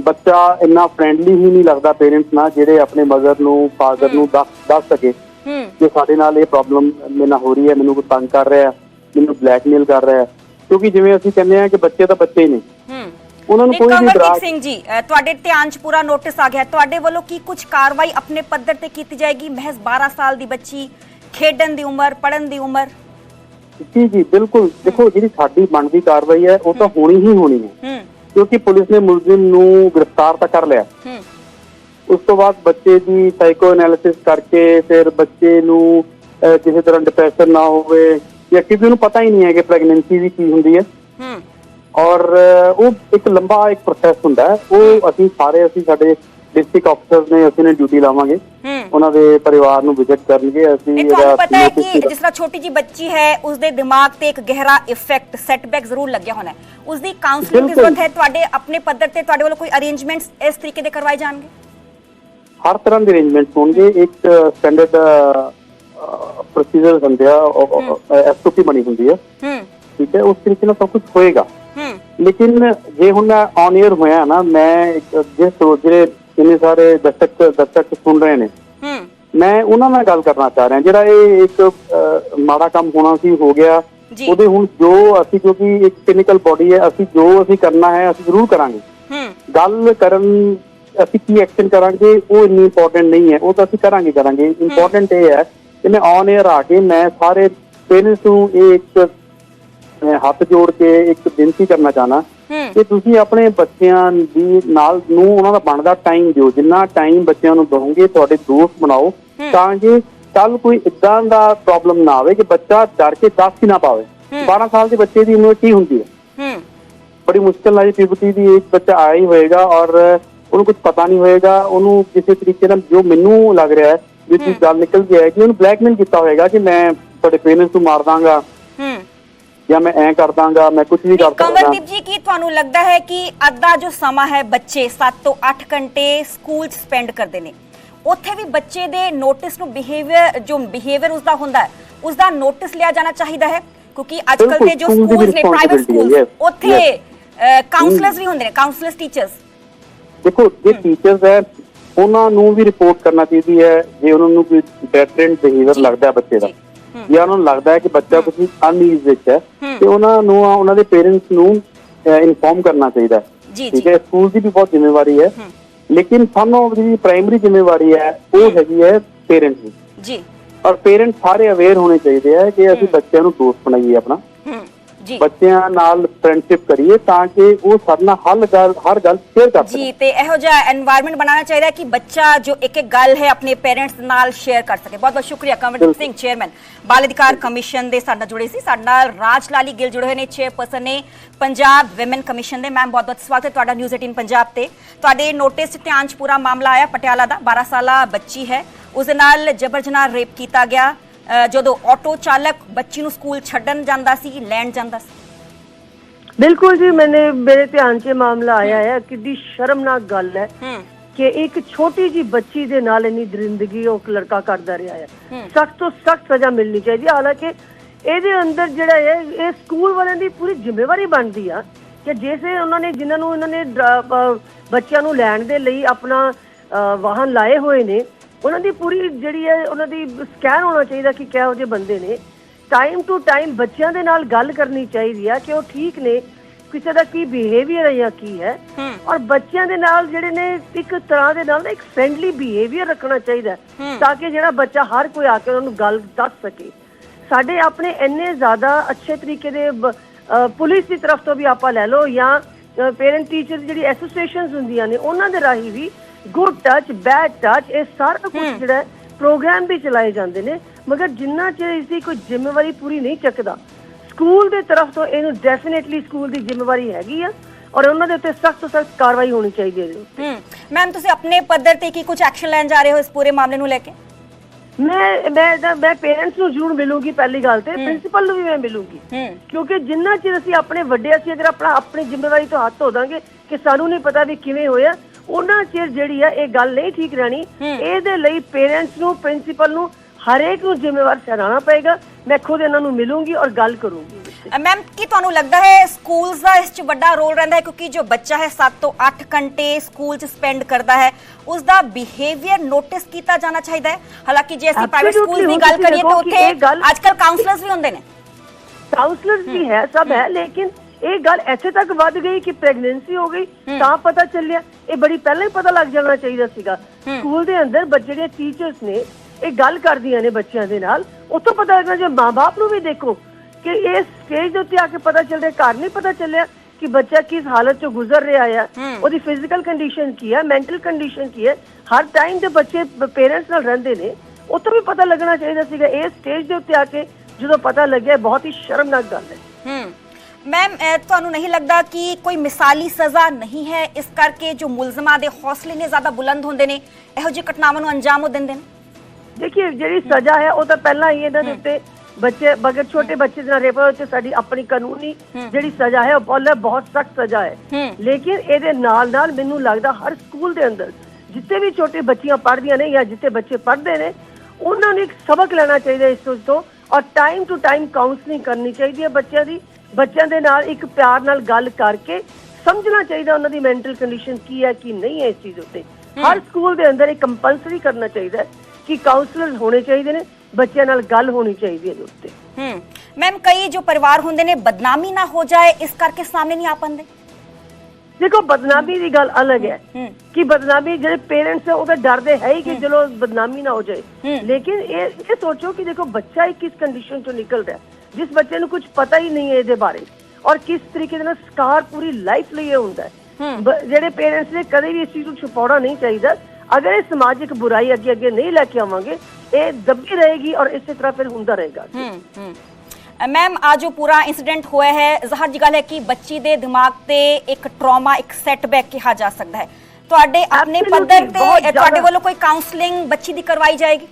ਬੱਚਾ ਇੰਨਾ ਫ੍ਰੈਂਡਲੀ ਹੀ ਨਹੀਂ ਲੱਗਦਾ ਪੇਰੈਂਟਸ ਨਾਲ ਜਿਹੜੇ ਆਪਣੇ ਮਦਰ ਨੂੰ ਫਾਦਰ ਨੂੰ ਦੱਸ ਦੱਸ ਸਕੇ
ਹੂੰ।
ਕਿ ਸਾਡੇ ਨਾਲ ਇਹ ਪ੍ਰੋਬਲਮ ਮੇਰੇ ਨਾਲ ਹੋ ਰਹੀ ਹੈ ਮੈਨੂੰ ਤੰਗ ਕਰ ਰਿਹਾ। ਹੈ, ਮੈਨੂੰ ਬਲੈਕਮੇਲ ਕਰ ਰਿਹਾ ਹੈ। ਕਿਉਂਕਿ ਜਿਵੇਂ ਅਸੀਂ ਕਹਿੰਦੇ ਆ ਕਿ ਬੱਚੇ ਤਾਂ ਬੱਚੇ ਹੀ ਨੇ।
ਹੂੰ।
ਉਹਨਾਂ ਨੂੰ ਕੋਈ ਵੀ ਡਰਾ
ਸਿੰਘ ਜੀ ਤੁਹਾਡੇ ਧਿਆਨ 'ਚ ਪੂਰਾ ਨੋਟਿਸ ਆ ਗਿਆ। ਤੁਹਾਡੇ ਵੱਲੋਂ ਕੀ ਕੁਝ ਕਾਰਵਾਈ ਆਪਣੇ ਪੱਧਰ ਤੇ ਕੀਤੀ ਜਾਏਗੀ? ਮਹਿਜ਼ 12 ਸਾਲ ਦੀ ਬੱਚੀ ਖੇਡਣ ਦੀ ਉਮਰ ਪੜਨ ਦੀ ਉਮਰ?
ਜੀ ਜੀ ਬਿਲਕੁਲ। ਦੇਖੋ ਜਿਹੜੀ ਸਾਡੀ ਬਣਦੀ ਕਾਰਵਾਈ ਹੈ ਉਹ ਤਾਂ ਹੋਣੀ ਹੀ ਹੋਣੀ ਹੈ। ਕਿਉਂਕਿ ਪੁਲਿਸ ਨੇ ਮੁਲਜ਼ਮ ਨੂੰ ਗ੍ਰਿਫਤਾਰ ਤਾਂ ਕਰ ਲਿਆ। ਉਸ ਤੋਂ ਬਾਅਦ ਬੱਚੇ ਦੀ ਸਾਈਕੋ ਐਨਾਲਿਸਿਸ ਕਰਕੇ ਫਿਰ ਬੱਚੇ ਨੂੰ ਕਿਸੇ ਤਰ੍ਹਾਂ ਡਿਪਰੈਸ਼ਨ ਨਾ ਹੋਵੇ। ਜਾਂ ਕਿਸੇ ਨੂੰ ਪਤਾ ਹੀ ਨਹੀਂ ਹੈ ਕਿ ਪ੍ਰੈਗਨੈਂਸੀ ਵੀ ਕੀ ਹੁੰਦੀ ਹੈ।
ਹੂੰ।
ਔਰ ਉਹ ਇੱਕ ਲੰਬਾ ਇੱਕ ਪ੍ਰੋਸੈਸ ਹੁੰਦਾ ਹੈ। ਉਹ ਅਸੀਂ ਸਾਰੇ ਅਸੀਂ ਸਾਡੇ ਡਿਸਟ੍ਰਿਕਟ ਅਫਸਰਸ ਨੇ ਅਸੀਂ ਨੇ ਡਿਊਟੀ ਲਾਵਾਂਗੇ। ਉਹਨਾਂ ਦੇ ਪਰਿਵਾਰ ਨੂੰ ਵਿਜ਼ਿਟ ਕਰਨਗੇ ਅਸੀਂ
ਤੁਹਾਨੂੰ ਪਤਾ ਹੈ ਕਿ ਜਿਸ ਤਰ੍ਹਾਂ ਛੋਟੀ ਜੀ ਬੱਚੀ ਹੈ ਉਸ ਦੇ ਦਿਮਾਗ ਤੇ ਇੱਕ ਗਹਿਰਾ ਇਫੈਕਟ ਸੈਟਬੈਕ ਜ਼ਰੂਰ ਲੱਗਿਆ ਹੋਣਾ ਹੈ। ਉਸ ਦੀ ਕਾਉਂਸਲਿੰਗ ਦੀ। ਜ਼ਰੂਰਤ ਹੈ ਤੁਹਾਡੇ ਆਪਣੇ ਪੱਧਰ ਤੇ ਤੁਹਾਡੇ ਵੱਲੋਂ ਕੋਈ ਅਰੇਂਜਮੈਂਟਸ ਇਸ ਤਰੀਕੇ ਦੇ ਕਰਵਾਏ ਜਾਣਗੇ?
ਹਰ ਤਰ੍ਹਾਂ ਦੇ ਅਰੇਂਜਮੈਂਟ ਹੋਣਗੇ। ਇੱਕ ਸਟੈਂਡਰਡ ਪ੍ਰੋਸੀਜਰ ਹੁੰਦੇ ਆ ਐਸਓਪੀ ਬਣੀ ਹੁੰਦੀ ਹੈ
ਹੂੰ
ਠੀਕ ਹੈ ਉਸ ਤਰੀਕੇ ਨਾਲ ਸਭ ਕੁਝ ਹੋਏਗਾ
ਹੂੰ
ਲੇਕਿਨ ਜੇ ਹੁਣ ਮੈਂ ਔਨ 에ਅਰ ਹੋਇਆ ਨਾ ਮੈਂ ਇੱਕ ਜਿਸ ਜਿਹੜੇ ਇੰਨੇ ਸਾਰੇ ਦਰਸ਼ਕ ਦਰਸ਼ਕ ਸੁਣ ਰਹੇ ਨੇ
ਹੂੰ
ਮੈਂ ਉਹਨਾਂ ਨਾਲ ਗੱਲ ਕਰਨਾ ਚਾਹ ਰਿਹਾ ਜਿਹੜਾ ਇਹ ਇੱਕ ਅਹ, ਮਾੜਾ ਕੰਮ ਹੋਣਾ ਸੀ ਹੋ ਗਿਆ
ਜੀ।
ਉਹਦੇ ਹੁਣ ਜੋ ਅਸੀਂ ਕਿਉਂਕਿ ਇੱਕ ਕਲੀਨਿਕਲ ਬੋਡੀ ਹੈ ਅਸੀਂ ਜੋ ਅਸੀਂ ਕਰਨਾ ਹੈ ਅਸੀਂ ਜ਼ਰੂਰ ਕਰਾਂਗੇ
ਹੂੰ
ਗੱਲ ਕਰਨ ਅਸੀਂ ਕੀ ਐਕਸ਼ਨ ਕਰਾਂਗੇ ਉਹ ਇੰਨੀ ਇੰਪੋਰਟੈਂਟ ਨਹੀਂ ਹੈ ਉਹ ਤਾਂ ਅਸੀਂ ਕਰਾਂਗੇ ਕਰਾਂਗੇ ਇੰਪੋਰਟੈਂਟ ਇਹ ਹੈ ਕਿ ਮੈਂ ਔਨ 에ਅਰ ਆ ਕੇ ਮੈਂ ਸਾਰੇ ਪੇਰੈਂਟਸ ਨੂੰ ਇਹ ਇੱਕ ਹੱਥ ਜੋੜ ਕੇ ਇੱਕ ਬੇਨਤੀ ਕਰਨਾ ਚਾਹਨਾ ਕਿ ਤੁਸੀਂ ਆਪਣੇ ਬੱਚਿਆਂ ਦੀ ਨਾਲ ਨੂੰ ਉਹਨਾਂ ਦਾ ਬਣਦਾ ਟਾਈਮ ਦਿਓ। ਜਿੰਨਾ ਟਾਈਮ ਬੱਚਿਆਂ ਨੂੰ ਦੋਗੇ ਤੁਹਾਡੇ ਦੋਸਤ ਬਣਾਓ ਤਾਂ ਕਿ ਕੱਲ ਕੋਈ ਇਦਾਂ ਦਾ ਪ੍ਰੋਬਲਮ ਨਾ ਆਵੇ ਕਿ ਬੱਚਾ ਡਰ ਕੇ ਦੱਸ ਹੀ ਨਾ ਪਾਵੇ। 12 ਸਾਲ ਦੇ ਬੱਚੇ ਦੀ ਉਮਰ ਕੀ ਹੁੰਦੀ ਹੈ? ਬੜੀ ਮੁਸ਼ਕਲ ਨਾਲ ਪਿਬਤੀ ਦੀ ਇੱਕ ਬੱਚਾ ਆਇਆ ਹੀ ਹੋਏਗਾ ਔਰ ਉਹਨੂੰ ਕੁਝ ਪਤਾ ਨਹੀਂ ਹੋਏਗਾ। ਉਹਨੂੰ ਕਿਸੇ ਤਰੀਕੇ ਨਾਲ ਜੋ ਮੈਨੂੰ ਲੱਗ ਰਿਹਾ ਹੈ ਵੀ ਜੀ ਗੱਲ ਨਿਕਲ ਗਈ ਹੈ ਕਿ ਉਹਨੂੰ ਬਲੈਕਮੇਲ ਕੀਤਾ ਹੋਏਗਾ ਕਿ ਮੈਂ ਤੁਹਾਡੇ ਪੇਰੈਂਟਸ ਨੂੰ ਮਾਰ ਦਾਂਗਾ।
ਹੂੰ।
ਜਾਂ ਮੈਂ ਐਂ ਕਰ ਦਾਂਗਾ ਮੈਂ ਕੁਝ ਵੀ ਕਰ ਸਕਦਾ।
ਕੰਵਰਦੀਪ ਜੀ ਕੀ ਤੁਹਾਨੂੰ ਲੱਗਦਾ ਹੈ ਕਿ ਅੱਧਾ ਜੋ ਸਮਾਂ ਹੈ ਬੱਚੇ 7 ਤੋਂ 8 ਘੰਟੇ ਸਕੂਲ 'ਚ ਸਪੈਂਡ ਕਰਦੇ ਨੇ? ਉੱਥੇ ਵੀ ਬੱਚੇ ਦੇ ਨੋਟਿਸ ਨੂੰ ਬਿਹੇਵੀਅਰ ਜੋ ਬਿਹੇਵੀਅਰ ਉਸ ਦਾ ਹੁੰਦਾ ਹੈ ਉਸ ਦਾ ਨੋਟਿਸ ਲਿਆ ਜਾਣਾ ਚਾਹੀਦਾ ਹੈ? ਕਿਉਂਕਿ ਅੱਜ ਕੱਲ ਦੇ ਜੋ ਸਕੂਲਸ ਨੇ ਪ੍ਰਾਈਵੇਟ
yes,
ਉੱਥੇ ਕਾਉਂਸਲਰਸ ਵੀ ਹੁੰਦੇ ਨੇ ਕਾਉਂਸਲਰਸ ਟੀਚਰਸ
ਦੇਖੋ ਜੇ ਟੀਚਰਸ ਹੈ ਉਹਨਾਂ ਨੂੰ ਵੀ ਰਿਪੋਰਟ ਕਰਨਾ ਚਾਹੀਦੀ ਹੈ ਜੇ ਉਹਨਾਂ ਨੂੰ ਕੋਈ ਡਿਫਰੈਂਟ ਬਿਹੇਵੀਅਰ ਲੱਗਦਾ ਹੈ ਬੱਚੇ ਦਾ।
ਜੀ,
ਉਹਨਾਂ ਨੂੰ ਲੱਗਦਾ ਹੈ ਕਿ ਬੱਚਾ ਕੁਝ ਅਨਈਜ਼ ਵਿੱਚ ਹੈ। ਤੇ ਉਹਨਾਂ ਨੂੰ ਉਹਨਾਂ ਦੇ ਪੇਰੈਂਟਸ ਨੂੰ ਇਨਫੋਰਮ ਕਰਨਾ ਚਾਹੀਦਾ ਹੈ। ਠੀਕ ਹੈ ਸਕੂਲ ਦੀ ਵੀ ਬਹੁਤ ਜ਼ਿੰਮੇਵਾਰੀ ਹੈ। ਲੇਕਿਨ ਸਾਨੂੰ ਜਿਹੜੀ ਪ੍ਰਾਇਮਰੀ ਜ਼ਿੰਮੇਵਾਰੀ ਹੈ ਉਹ ਹੈਗੀ ਹੈ ਪੇਰੈਂਟਸ ਦੀ।
ਜੀ।
ਔਰ ਪੇਰੈਂਟਸ ਸਾਰੇ ਅਵੇਅਰ ਹੋਣੇ ਚਾਹੀਦੇ ਹੈ ਕਿ ਅਸੀਂ ਬੱਚਿਆਂ ਨੂੰ ਦੋਸਤ ਬਣਾਈਏ ਆਪਣਾ। ਬੱਚਿਆਂ ਨਾਲ ਫਰੈਂਡਸ਼ਿਪ ਕਰੀਏ ਤਾਂ ਕਿ ਉਹ ਸਾਡੇ ਨਾਲ ਹਰ ਗੱਲ ਹਰ ਗੱਲ ਸ਼ੇਅਰ ਕਰ ਸਕਣ
ਜੀ ਤੇ ਇਹੋ ਜਿਹਾ एनवायरमेंट ਬਣਾਉਣਾ ਚਾਹੀਦਾ ਹੈ ਕਿ ਬੱਚਾ ਜੋ ਇੱਕ ਇੱਕ ਗੱਲ ਹੈ ਆਪਣੇ ਪੇਰੈਂਟਸ ਨਾਲ ਸ਼ੇਅਰ ਕਰ ਸਕੇ ਬਹੁਤ ਬਹੁਤ ਸ਼ੁਕਰੀਆ ਕਮਲਦੀਪ ਸਿੰਘ ਚੇਅਰਮੈਨ ਬਾਲ ਅਧਿਕਾਰ ਕਮਿਸ਼ਨ ਦੇ ਸਾਡੇ ਨਾਲ ਜੁੜੇ ਸੀ ਸਾਡੇ ਨਾਲ ਰਾਜ ਲਾਲੀ ਗਿੱਲ ਜੁੜੇ ਹੋਏ ਨੇ ਚੇਅਰਪਰਸਨ ਨੇ ਪੰਜਾਬ ਔਮਨ ਕਮਿਸ਼ਨ ਦੇ ਮੈਮ ਬਹੁਤ ਬਹੁਤ ਸਵਾਗਤ ਹੈ ਤੁਹਾਡਾ ਨਿਊਜ਼ 18 ਪੰਜਾਬ ਤੇ ਤੁਹਾਡੇ ਨੋਟਿਸ 'ਚ ਧਿਆਨ 'ਚ ਪੂਰਾ ਮਾਮਲਾ ਆਇਆ ਪਟਿਆਲਾ ਦਾ 12 ਸਾਲਾ ਬੱਚੀ ਹੈ ਉਸ ਦੇ ਨਾਲ ਜਬਰ ਜਨਾਹ ਰੇਪ ਕੀਤਾ ਗਿਆ ਅ, ਜਦੋਂ ਆਟੋ ਚਾਲਕ ਬੱਚੀ ਨੂੰ ਸਕੂਲ ਛੱਡਣ ਜਾਂਦਾ ਸੀ ਲੈਣ ਜਾਂਦਾ ਸੀ।
ਬਿਲਕੁਲ ਜੀ ਮੈਨੇ ਮੇਰੇ ਧਿਆਨ 'ਚ ਇਹ ਮਾਮਲਾ ਆਇਆ ਹੈ ਕਿੱਡੀ ਸ਼ਰਮਨਾਕ ਗੱਲ ਹੈ
ਹੂੰ।
ਕਿ ਇੱਕ ਛੋਟੀ ਜੀ ਬੱਚੀ ਦੇ ਨਾਲ ਇੰਨੀ ਦਰਿੰਦਗੀ ਉਹ ਲੜਕਾ ਕਰਦਾ ਰਿਹਾ ਹੈ। ਸਖਤ ਤੋਂ ਸਖਤ ਸਜ਼ਾ ਮਿਲਣੀ ਚਾਹੀਦੀ ਹੈ। ਹਾਲਾਂਕਿ ਇਹਦੇ ਅੰਦਰ ਜਿਹੜਾ ਹੈ ਇਹ ਸਕੂਲ ਵਾਲਿਆਂ ਦੀ ਪੂਰੀ ਜ਼ਿੰਮੇਵਾਰੀ ਬਣਦੀ ਆ ਕਿ ਜਿਸੇ ਉਹਨਾਂ ਨੇ ਜਿਨ੍ਹਾਂ ਨੂੰ ਉਹਨਾਂ ਨੇ ਡਰਾ- ਬੱਚਿਆਂ ਨੂੰ ਲੈਣ ਦੇ ਲਈ ਆਪਣਾ ਵਾਹਨ ਲਾਏ ਹੋਏ ਨੇ ਉਹਨਾਂ ਦੀ ਪੂਰੀ ਜਿਹੜੀ ਹੈ ਉਹਨਾਂ ਦੀ ਸਕੈਨ ਹੋਣਾ ਚਾਹੀਦਾ ਕਿ ਕਿਹੋ ਜਿਹੇ ਬੰਦੇ ਨੇ। ਟਾਈਮ ਟੂ ਟਾਈਮ ਬੱਚਿਆਂ ਦੇ ਨਾਲ ਗੱਲ ਕਰਨੀ ਚਾਹੀਦੀ ਆ ਕਿ ਉਹ ਠੀਕ ਨੇ ਕਿਸੇ ਦਾ ਕੀ ਬਿਹੇਵੀਅਰ ਹੈ ਜਾਂ ਕੀ ਹੈ। ਔਰ ਬੱਚਿਆਂ ਦੇ ਨਾਲ ਜਿਹੜੇ ਨੇ ਇੱਕ ਤਰ੍ਹਾਂ ਦੇ ਨਾਲ ਇੱਕ ਫ੍ਰੈਂਡਲੀ ਬਿਹੇਵੀਅਰ ਰੱਖਣਾ ਚਾਹੀਦਾ ਤਾਂ ਕਿ ਜਿਹੜਾ ਬੱਚਾ ਹਰ ਕੋਈ ਆ ਕੇ ਉਹਨਾਂ ਨੂੰ ਗੱਲ ਦੱਸ ਸਕੇ। ਸਾਡੇ ਆਪਣੇ ਇੰਨੇ ਜ਼ਿਆਦਾ ਅੱਛੇ ਤਰੀਕੇ ਦੇ ਪੁਲਿਸ ਦੀ ਤਰਫ ਤੋਂ ਵੀ ਆਪਾਂ ਲੈ ਲਓ ਜਾਂ ਪੇਰੈਂਟ ਟੀਚਰ ਜਿਹੜੀ ਐਸੋਸੀਏਸ਼ਨਸ ਹੁੰਦੀਆਂ ਨੇ ਉਹਨਾਂ ਦੇ ਰਾਹੀਂ ਵੀ ਗੁੱਡ ਟੱਚ ਬੈਡ ਟੱਚ ਇਹ ਸਾਰਾ ਕੁਝ ਜਿਹੜਾ ਪ੍ਰੋਗਰਾਮ ਵੀ ਚਲਾਏ ਜਾਂਦੇ ਨੇ। ਮਗਰ ਜਿੰਨਾ ਚਿਰ ਇਸ ਦੀ ਕੋਈ ਜ਼ਿੰਮੇਵਾਰੀ ਪੂਰੀ ਨਹੀਂ ਚੱਕਦਾ ਸਕੂਲ ਦੇ ਤਰਫ ਤੋਂ ਇਹਨੂੰ ਡੈਫੀਨਿਟਲੀ ਸਕੂਲ ਦੀ ਜ਼ਿੰਮੇਵਾਰੀ ਹੈਗੀ ਆ ਔਰ ਉਹਨਾਂ ਦੇ ਉੱਤੇ ਸਖਤ ਤੋਂ ਸਖਤ ਕਾਰਵਾਈ ਹੋਣੀ ਚਾਹੀਦੀ ਹੈ
ਮੈਮ ਤੁਸੀਂ ਆਪਣੇ ਪੱਧਰ ਤੇ ਕੀ ਕੁਝ ਐਕਸ਼ਨ ਲੈਣ ਜਾ ਰਹੇ ਹੋ ਇਸ ਪੂਰੇ ਮਾਮਲੇ ਨੂੰ ਲੈ ਕੇ?
ਮੈਂ ਮੈਂ ਮੈਂ ਪੇਰੈਂਟਸ ਨੂੰ ਜ਼ਰੂਰ ਮਿਲੂੰਗੀ ਪਹਿਲੀ ਗੱਲ ਤੇ ਪ੍ਰਿੰਸੀਪਲ ਨੂੰ ਵੀ ਮੈਂ ਮਿਲੂੰਗੀ। ਕਿਉਂਕਿ ਜਿੰਨਾ ਚਿਰ ਅਸੀਂ ਆਪਣੇ ਵੱਡੇ ਅਸੀਂ ਅਗਰ ਆਪਣਾ ਆਪਣੀ ਜ਼ਿੰਮੇਵਾਰੀ ਤੋਂ ਹੱਥ ਧੋ ਦਾਂਗੇ ਕਿ ਸਾਨੂੰ ਨਹੀਂ ਪਤਾ ਵੀ ਕਿਵੇਂ ਹੋਇਆ ਉਹਨਾਂ ਚਿਰ ਜਿਹੜੀ ਆ ਇਹ ਗੱਲ ਨਹੀਂ ਠੀਕ ਰਹਿਣੀ। ਇਹਦੇ ਲਈ ਪੇਰੈਂਟਸ ਨੂੰ ਪ੍ਰਿੰਸੀਪਲ ਨੂੰ ਹਰੇਕ ਨੂੰ ਜ਼ਿੰਮੇਵਾਰ ਠਹਿਰਾਉਣਾ ਪਏਗਾ। ਮੈਂ ਖੁਦ ਇਹਨਾਂ ਨੂੰ ਮਿਲੂੰਗੀ ਔਰ ਗੱਲ ਕਰੂੰਗੀ।
ਮੈਮ ਕੀ ਤੁਹਾਨੂੰ ਲੱਗਦਾ ਹੈ ਸਕੂਲਸ ਦਾ ਇਸ 'ਚ ਵੱਡਾ ਰੋਲ ਰਹਿੰਦਾ ਹੈ? ਕਿਉਂਕਿ ਜੋ ਬੱਚਾ ਹੈ 7 ਤੋਂ 8 ਘੰਟੇ ਸਕੂਲ 'ਚ ਸਪੈਂਡ ਕਰਦਾ ਹੈ ਉਸ ਦਾ ਬਿਹੇਵੀਅਰ ਨੋਟਿਸ ਕੀਤਾ ਜਾਣਾ ਚਾਹੀਦਾ ਹੈ? ਹਾਲਾਂਕਿ ਜੇ ਅਸੀਂ ਪ੍ਰਾਈਵੇਟ ਸਕੂਲ ਦੀ ਗੱਲ ਕਰੀਏ ਤਾਂ ਉੱਥੇ ਅੱਜਕੱਲ ਕਾਉਂਸਲਰਸ ਵੀ ਹੁੰਦੇ ਨੇ।
ਕਾਉਂਸਲਰਸ ਵੀ ਹੈ ਸਭ ਹੈ। ਲੇਕਿਨ ਇਹ ਗੱਲ ਇੱਥੇ ਤੱਕ ਵੱਧ ਗਈ ਕਿ ਪ੍ਰੈਗਨੈਂਸੀ ਹੋ ਗਈ ਤਾਂ ਪਤਾ ਚੱਲਿਆ ਇਹ ਬੜੀ ਪਹਿਲਾਂ ਹੀ ਪਤਾ ਲੱਗ ਜਾਣਾ ਚਾਹੀਦਾ ਸੀਗਾ। ਸਕੂਲ ਦੇ ਅੰਦਰ ਬੱਚੇ ਦੇ ਟੀਚਰਸ ਨੇ ਇਹ ਗੱਲ ਕਰਦੀਆਂ ਨੇ ਬੱਚਿਆਂ ਦੇ ਨਾਲ ਉੱਥੋਂ ਪਤਾ ਲੱਗਣਾ ਜੇ ਮਾਪੇ ਨੂੰ ਵੀ ਦੇਖੋ ਕਿ ਇਸ ਸਟੇਜ ਦੇ ਉੱਤੇ ਆ ਕੇ ਪਤਾ ਚੱਲ ਰਿਹਾ ਘਰ ਨਹੀਂ ਪਤਾ ਚੱਲਿਆ ਕਿ ਬੱਚਾ ਕਿਸ ਹਾਲਤ ਚੋਂ ਗੁਜ਼ਰ ਰਿਹਾ ਹੈ। ਉਹਦੀ ਫਿਜ਼ੀਕਲ ਕੰਡੀਸ਼ਨ ਕੀ ਹੈ ਮੈਂਟਲ ਕੰਡੀਸ਼ਨ ਕੀ ਹੈ ਹਰ ਟਾਈਮ ਦੇ ਬੱਚੇ ਪੇਰੈਂਟਸ ਨਾਲ ਰਹਿੰਦੇ ਨੇ ਉੱਥੋਂ ਵੀ ਪਤਾ ਲੱਗਣਾ ਚਾਹੀਦਾ ਸੀਗਾ ਇਸ ਸਟੇਜ ਦੇ ਉੱਤੇ ਆ ਕੇ ਜਦੋਂ ਪਤਾ ਲੱਗਿਆ ਬਹੁਤ ਹੀ ਸ਼ਰਮਨਾਕ ਗੱਲ ਹੈ।
ਹੂੰ। ਮੈਮ ਅਹ, ਤੁਹਾਨੂੰ ਨਹੀਂ ਲੱਗਦਾ ਕਿ ਕੋਈ ਮਿਸਾਲੀ ਸਜ਼ਾ ਨਹੀਂ ਹੈ? ਇਸ ਕਰਕੇ ਜੋ ਮੁਲਜ਼ਮਾਂ ਦੇ ਹੌਸਲੇ ਨੇ ਜ਼ਿਆਦਾ ਬੁਲੰਦ ਹੁੰਦੇ ਨੇ ਇਹੋ ਜਿਹੀ ਘਟਨਾਵਾਂ ਨੂੰ ਅੰਜਾਮ ਉਹ ਦਿੰਦੇ ਨੇ?
ਦੇਖਿਏ ਜਿਹੜੀ ਸਜ਼ਾ ਹੈ ਉਹ ਤਾਂ ਪਹਿਲਾਂ ਹੀ ਇਹਨਾਂ ਦੇ ਉੱਤੇ ਬੱਚੇ ਬਗਰ ਛੋਟੇ ਬੱਚੇ ਦੇ ਰੇਪ ਹੋਇਆ ਤੇ ਸਾਡੀ ਆਪਣੀ ਕਾਨੂੰਨੀ ਜਿਹੜੀ ਸਜ਼ਾ ਹੈ ਉਹ ਬਹੁਤ ਬਹੁਤ ਸਖਤ ਸਜ਼ਾ ਹੈ। ਲੇਕਿਨ ਇਹਦੇ ਨਾਲ ਨਾਲ ਮੈਨੂੰ ਲੱਗਦਾ ਹਰ ਸਕੂਲ ਦੇ ਅੰਦਰ ਜਿੱਥੇ ਵੀ ਛੋਟੇ ਬੱਚੀਆਂ ਪੜ੍ਹਦੀਆਂ ਨੇ ਜਾਂ ਜਿੱਥੇ ਬੱਚੇ ਪੜ੍ਹਦੇ ਨੇ ਉਹਨਾਂ ਨੂੰ ਇੱਕ ਸਬਕ ਲੈਣਾ ਚਾਹੀਦਾ ਇਸ ਤੋਂ ਔਰ ਟਾਈਮ ਟੂ ਟਾਈਮ ਕਾਉਂਸਲਿੰਗ ਕਰਨੀ ਚਾਹੀਦੀ ਹੈ ਬੱਚਿਆਂ ਦੀ। ਬੱਚਿਆਂ ਦੇ ਨਾਲ ਇੱਕ ਪਿਆਰ ਨਾਲ ਗੱਲ ਕਰਕੇ ਸਮਝਣਾ ਚਾਹੀਦਾ ਉਹਨਾਂ ਦੀ ਮੈਂਟਲ ਕੰਡੀਸ਼ਨ ਕੀ ਹੈ ਕੀ ਨਹੀਂ ਹੈ ਇਸ ਚੀਜ਼ ਉੱਤੇ। ਹਰ ਸਕੂਲ ਦੇ ਅੰਦਰ ਇਹ ਕੰਪਲਸਰੀ ਕਰਨਾ ਚਾਹੀਦਾ ਹੈ ਕਿ ਕਾਉਂਸਲਰ ਹੋਣੇ ਚਾਹੀਦੇ ਨੇ ਬੱਚਿਆਂ ਨਾਲ ਗੱਲ ਹੋਣੀ ਚਾਹੀਦੀ ਹੈ ਉੱਤੇ।
ਹੂੰ। ਮੈਮ ਕਈ ਜੋ ਪਰਿਵਾਰ ਹੁੰਦੇ ਨੇ ਬਦਨਾਮੀ ਨਾ ਹੋ ਜਾਏ ਇਸ ਕਰਕੇ ਸਾਹਮਣੇ ਨਹੀਂ ਆ ਪਾਉਂਦੇ?
ਦੇਖੋ ਬਦਨਾਮੀ ਦੀ ਗੱਲ ਅਲੱਗ ਹੈ ਕਿ ਬਦਨਾਮੀ ਜਿਹੜੇ ਪੇਰੈਂਟਸ ਹੈ ਉਹ ਤਾਂ ਡਰਦੇ ਹੈ ਹੀ ਕਿ ਚਲੋ ਬਦਨਾਮੀ ਨਾ ਹੋ ਜਾਏ। ਲੇਕਿਨ ਇਹ ਇਹ ਸੋਚੋ ਕਿ ਦੇਖੋ ਬੱਚਾ ਹੀ ਕਿਸ ਕੰਡੀਸ਼ਨ ਚੋਂ ਨਿਕਲ ਰਿਹਾ ਹੈ, ਜਿਸ ਬੱਚੇ ਨੂੰ ਕੁਝ ਪਤਾ ਹੀ ਨਹੀਂ ਹੈ ਇਹਦੇ ਬਾਰੇ। ਔਰ ਕਿਸ ਤਰੀਕੇ ਦੇ ਨਾਲ ਸਕਾਰ ਪੂਰੀ ਲਾਈਫ ਲਈ ਇਹ ਹੁੰਦਾ ਹੈ। ਜਿਹੜੇ ਪੇਰੈਂਟਸ ਨੇ ਕਦੇ ਵੀ ਇਸ ਚੀਜ਼ ਨੂੰ ਛੁਪਾਉਣਾ ਨਹੀਂ ਚਾਹੀਦਾ। ਅਗਰ ਇਹ ਸਮਾਜਿਕ ਬੁਰਾਈ ਅੱਗੇ ਅੱਗੇ ਨਹੀਂ ਲੈ ਕੇ ਆਵਾਂਗੇ ਇਹ ਦੱਬੀ ਰਹੇਗੀ ਔਰ ਇਸੇ ਤਰ੍ਹਾਂ ਫਿਰ ਹੁੰਦਾ ਰਹੇਗਾ।
ਮੈਮ ਆ ਜੋ ਪੂਰਾ ਇਨਸੀਡੈਂਟ ਹੋਇਆ ਹੈ ਜ਼ਾਹਰ ਜੀ ਗੱਲ ਹੈ ਕਿ ਬੱਚੀ ਦੇ ਦਿਮਾਗ ਤੇ ਇੱਕ ਟਰਾਮਾ ਇੱਕ ਸੈਟਬੈਕ ਕਿਹਾ ਜਾ ਸਕਦਾ ਹੈ। ਤੁਹਾਡੇ ਆਪਣੇ ਪੱਧਰ ਤੇ ਤੁਹਾਡੇ। ਵੱਲੋਂ ਕੋਈ ਕਾਉਂਸਲਿੰਗ ਬੱਚੀ ਦੀ ਕਰਵਾਈ ਜਾਏਗੀ?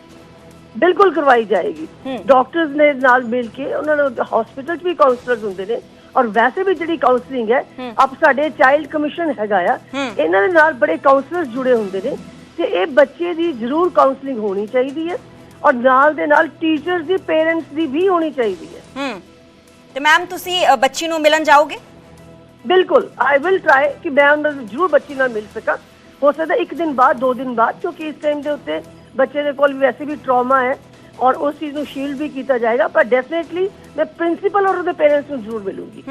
ਬਿਲਕੁਲ ਕਰਵਾਈ ਜਾਏਗੀ ਡਾਕਟਰਸ ਨੇ ਨਾਲ ਮਿਲ ਕੇ ਉਹਨਾਂ ਨੂੰ ਹਸਪੀਟਲ 'ਚ ਵੀ ਕਾਉਂਸਲਰਸ ਹੁੰਦੇ ਨੇ ਔਰ ਵੈਸੇ ਵੀ ਜਿਹੜੀ ਕਾਉਂਸਲਿੰਗ ਹੈ ਆਪ ਸਾਡੇ ਚਾਈਲਡ ਕਮਿਸ਼ਨ ਹੈਗਾ ਆ ਇਹਨਾਂ ਦੇ ਨਾਲ ਬੜੇ ਕਾਉਂਸਲਰਸ ਜੁੜੇ ਹੁੰਦੇ ਨੇ ਤੇ ਇਹ ਬੱਚੇ ਦੀ ਜ਼ਰੂਰ ਕਾਉਂਸਲਿੰਗ ਹੋਣੀ ਚਾਹੀਦੀ ਹੈ ਔਰ ਨਾਲ ਦੇ ਨਾਲ ਟੀਚਰਸ ਦੀ ਪੇਰੈਂਟਸ ਦੀ ਵੀ ਹੋਣੀ ਚਾਹੀਦੀ ਹੈ
ਹੂੰ ਤੇ ਮੈਮ ਤੁਸੀਂ ਅ, ਬੱਚੀ ਨੂੰ ਮਿਲਣ ਜਾਓਗੇ
ਬਿਲਕੁਲ ਆਈ ਵਿਲ ਟਰਾਈ ਕਿ ਮੈਂ ਉਹਨਾਂ ਨੂੰ ਜ਼ਰੂਰ ਬੱਚੀ ਨਾਲ ਮਿਲ ਸਕਾਂ ਹੋ ਸਕਦਾ ਇੱਕ ਦਿਨ ਬਾਅਦ ਦੋ ਦਿਨ ਬਾਅਦ ਕਿਉਂਕਿ ਇਸ ਟਾਈਮ ਦੇ ਉੱਤੇ ਬੱਚੇ ਦੇ ਕੋਲ ਵੈਸੇ ਵੀ ਟਰਾਮਾ ਹੈ ਔਰ ਉਸ ਚੀਜ਼ ਨੂੰ ਸ਼ੀਲਡ ਵੀ ਕੀਤਾ ਜਾਏਗਾ, ਪਰ ਡੈਫੀਨਿਟਲੀ ਮੈਂ ਪ੍ਰਿੰਸੀਪਲ ਔਰ ਉਹਦੇ ਪੇਰੈਂਟਸ ਨੂੰ ਜ਼ਰੂਰ ਮਿਲੂੰਗੀ।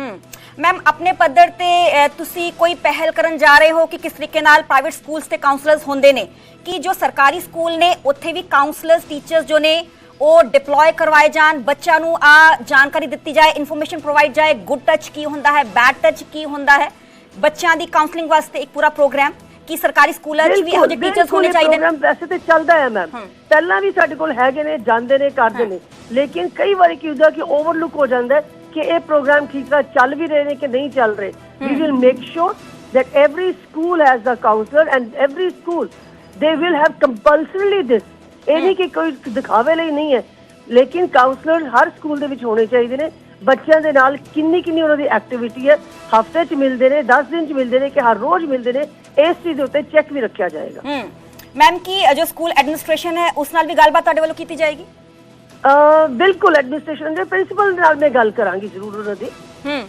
ਮੈਮ ਆਪਣੇ ਪੱਧਰ ਤੇ ਤੁਸੀਂ ਕੋਈ ਪਹਿਲ ਕਰਨ ਜਾ ਰਹੇ ਹੋ ਕਿ ਕਿਸ ਤਰੀਕੇ ਨਾਲ ਪ੍ਰਾਈਵੇਟ ਸਕੂਲਸ ਤੇ ਕਾਉਂਸਲਰਸ ਹੁੰਦੇ ਨੇ? ਕਿ ਜੋ ਸਰਕਾਰੀ ਸਕੂਲ ਨੇ, ਉੱਥੇ ਵੀ ਕਾਉਂਸਲਰਸ ਟੀਚਰਸ ਜੋ ਨੇ, ਉਹ ਡਿਪਲੋਏ ਕਰਵਾਏ ਜਾਣ? ਬੱਚਿਆਂ ਨੂੰ ਆ ਜਾਣਕਾਰੀ ਦਿੱਤੀ ਜਾਏ ਇਨਫੋਰਮੇਸ਼ਨ ਪ੍ਰੋਵਾਈਡ ਜਾਏ ਗੁੱਡ ਟੱਚ ਕੀ ਹੁੰਦਾ ਹੈ ਬੈਡ ਟੱਚ ਕੀ ਹੁੰਦਾ ਹੈ? ਬੱਚਿਆਂ ਦੀ ਕਾਉਂਸਲਿੰਗ ਵਾਸਤੇ ਇੱਕ ਪੂਰਾ ਪ੍ਰੋਗਰਾਮ ਕਿ ਸਰਕਾਰੀ ਸਕੂਲਾਂ 'ਚ ਵੀ ਇਹੋ ਜਿਹੇ ਟੀਚਰਸ ਹੋਣੇ ਚਾਹੀਦੇ ਨੇ।
program ਵੈਸੇ ਤੇ ਚੱਲਦਾ ਹੈ ਮੈਮ ਪਹਿਲਾਂ ਵੀ ਸਾਡੇ ਕੋਲ ਹੈਗੇ ਨੇ ਜਾਂਦੇ ਨੇ ਕਰਦੇ ਨੇ। ਲੇਕਿਨ ਕਈ ਵਾਰੀ ਕੀ ਹੁੰਦਾ ਕਿ ਓਵਰਲੁੱਕ ਹੋ ਜਾਂਦਾ ਹੈ ਕਿ ਇਹ ਪ੍ਰੋਗਰਾਮ ਠੀਕ ਤਰ੍ਹਾਂ ਚੱਲ ਵੀ ਰਹੇ ਨੇ ਕਿ ਨਹੀਂ ਚੱਲ ਰਹੇ। We will make sure that every school has a counselor and every school they will have compulsorily this ਇਹ ਨਹੀਂ ਕਿ ਕੋਈ ਦਿਖਾਵੇ ਲਈ ਨਹੀਂ ਹੈ। ਲੇਕਿਨ ਕਾਉਂਸਲਰ ਹਰ ਸਕੂਲ ਦੇ ਵਿੱਚ ਹੋਣੇ ਚਾਹੀਦੇ ਨੇ। ਬੱਚਿਆਂ ਦੇ ਨਾਲ ਕਿੰਨੀ ਕਿੰਨੀ ਉਹਨਾਂ ਦੀ ਐਕਟੀਵਿਟੀ ਹੈ ਹਫ਼ਤੇ 'ਚ ਮਿਲਦੇ ਨੇ 10 ਦਿਨ 'ਚ ਮਿਲਦੇ ਨੇ ਕਿ ਹਰ ਰੋਜ਼ ਮਿਲਦੇ ਨੇ ਇਸ ਚੀਜ਼ ਦੇ ਉੱਤੇ ਚੈੱਕ ਵੀ ਰੱਖਿਆ ਜਾਏਗਾ।
ਹੂੰ। ਮੈਮ ਕੀ ਜੋ ਸਕੂਲ ਐਡਮਿਨਿਸਟ੍ਰੇਸ਼ਨ ਹੈ ਉਸ ਨਾਲ ਵੀ ਗੱਲਬਾਤ ਤੁਹਾਡੇ ਵੱਲੋਂ ਕੀਤੀ ਜਾਏਗੀ?
ਬਿਲਕੁਲ ਐਡਮਿਨਿਸਟ੍ਰੇਸ਼ਨ ਦੇ ਪ੍ਰਿੰਸੀਪਲ ਨਾਲ ਮੈਂ ਗੱਲ ਕਰਾਂਗੀ ਜ਼ਰੂਰ ਉਹਨਾਂ ਦੀ।
ਹੂੰ।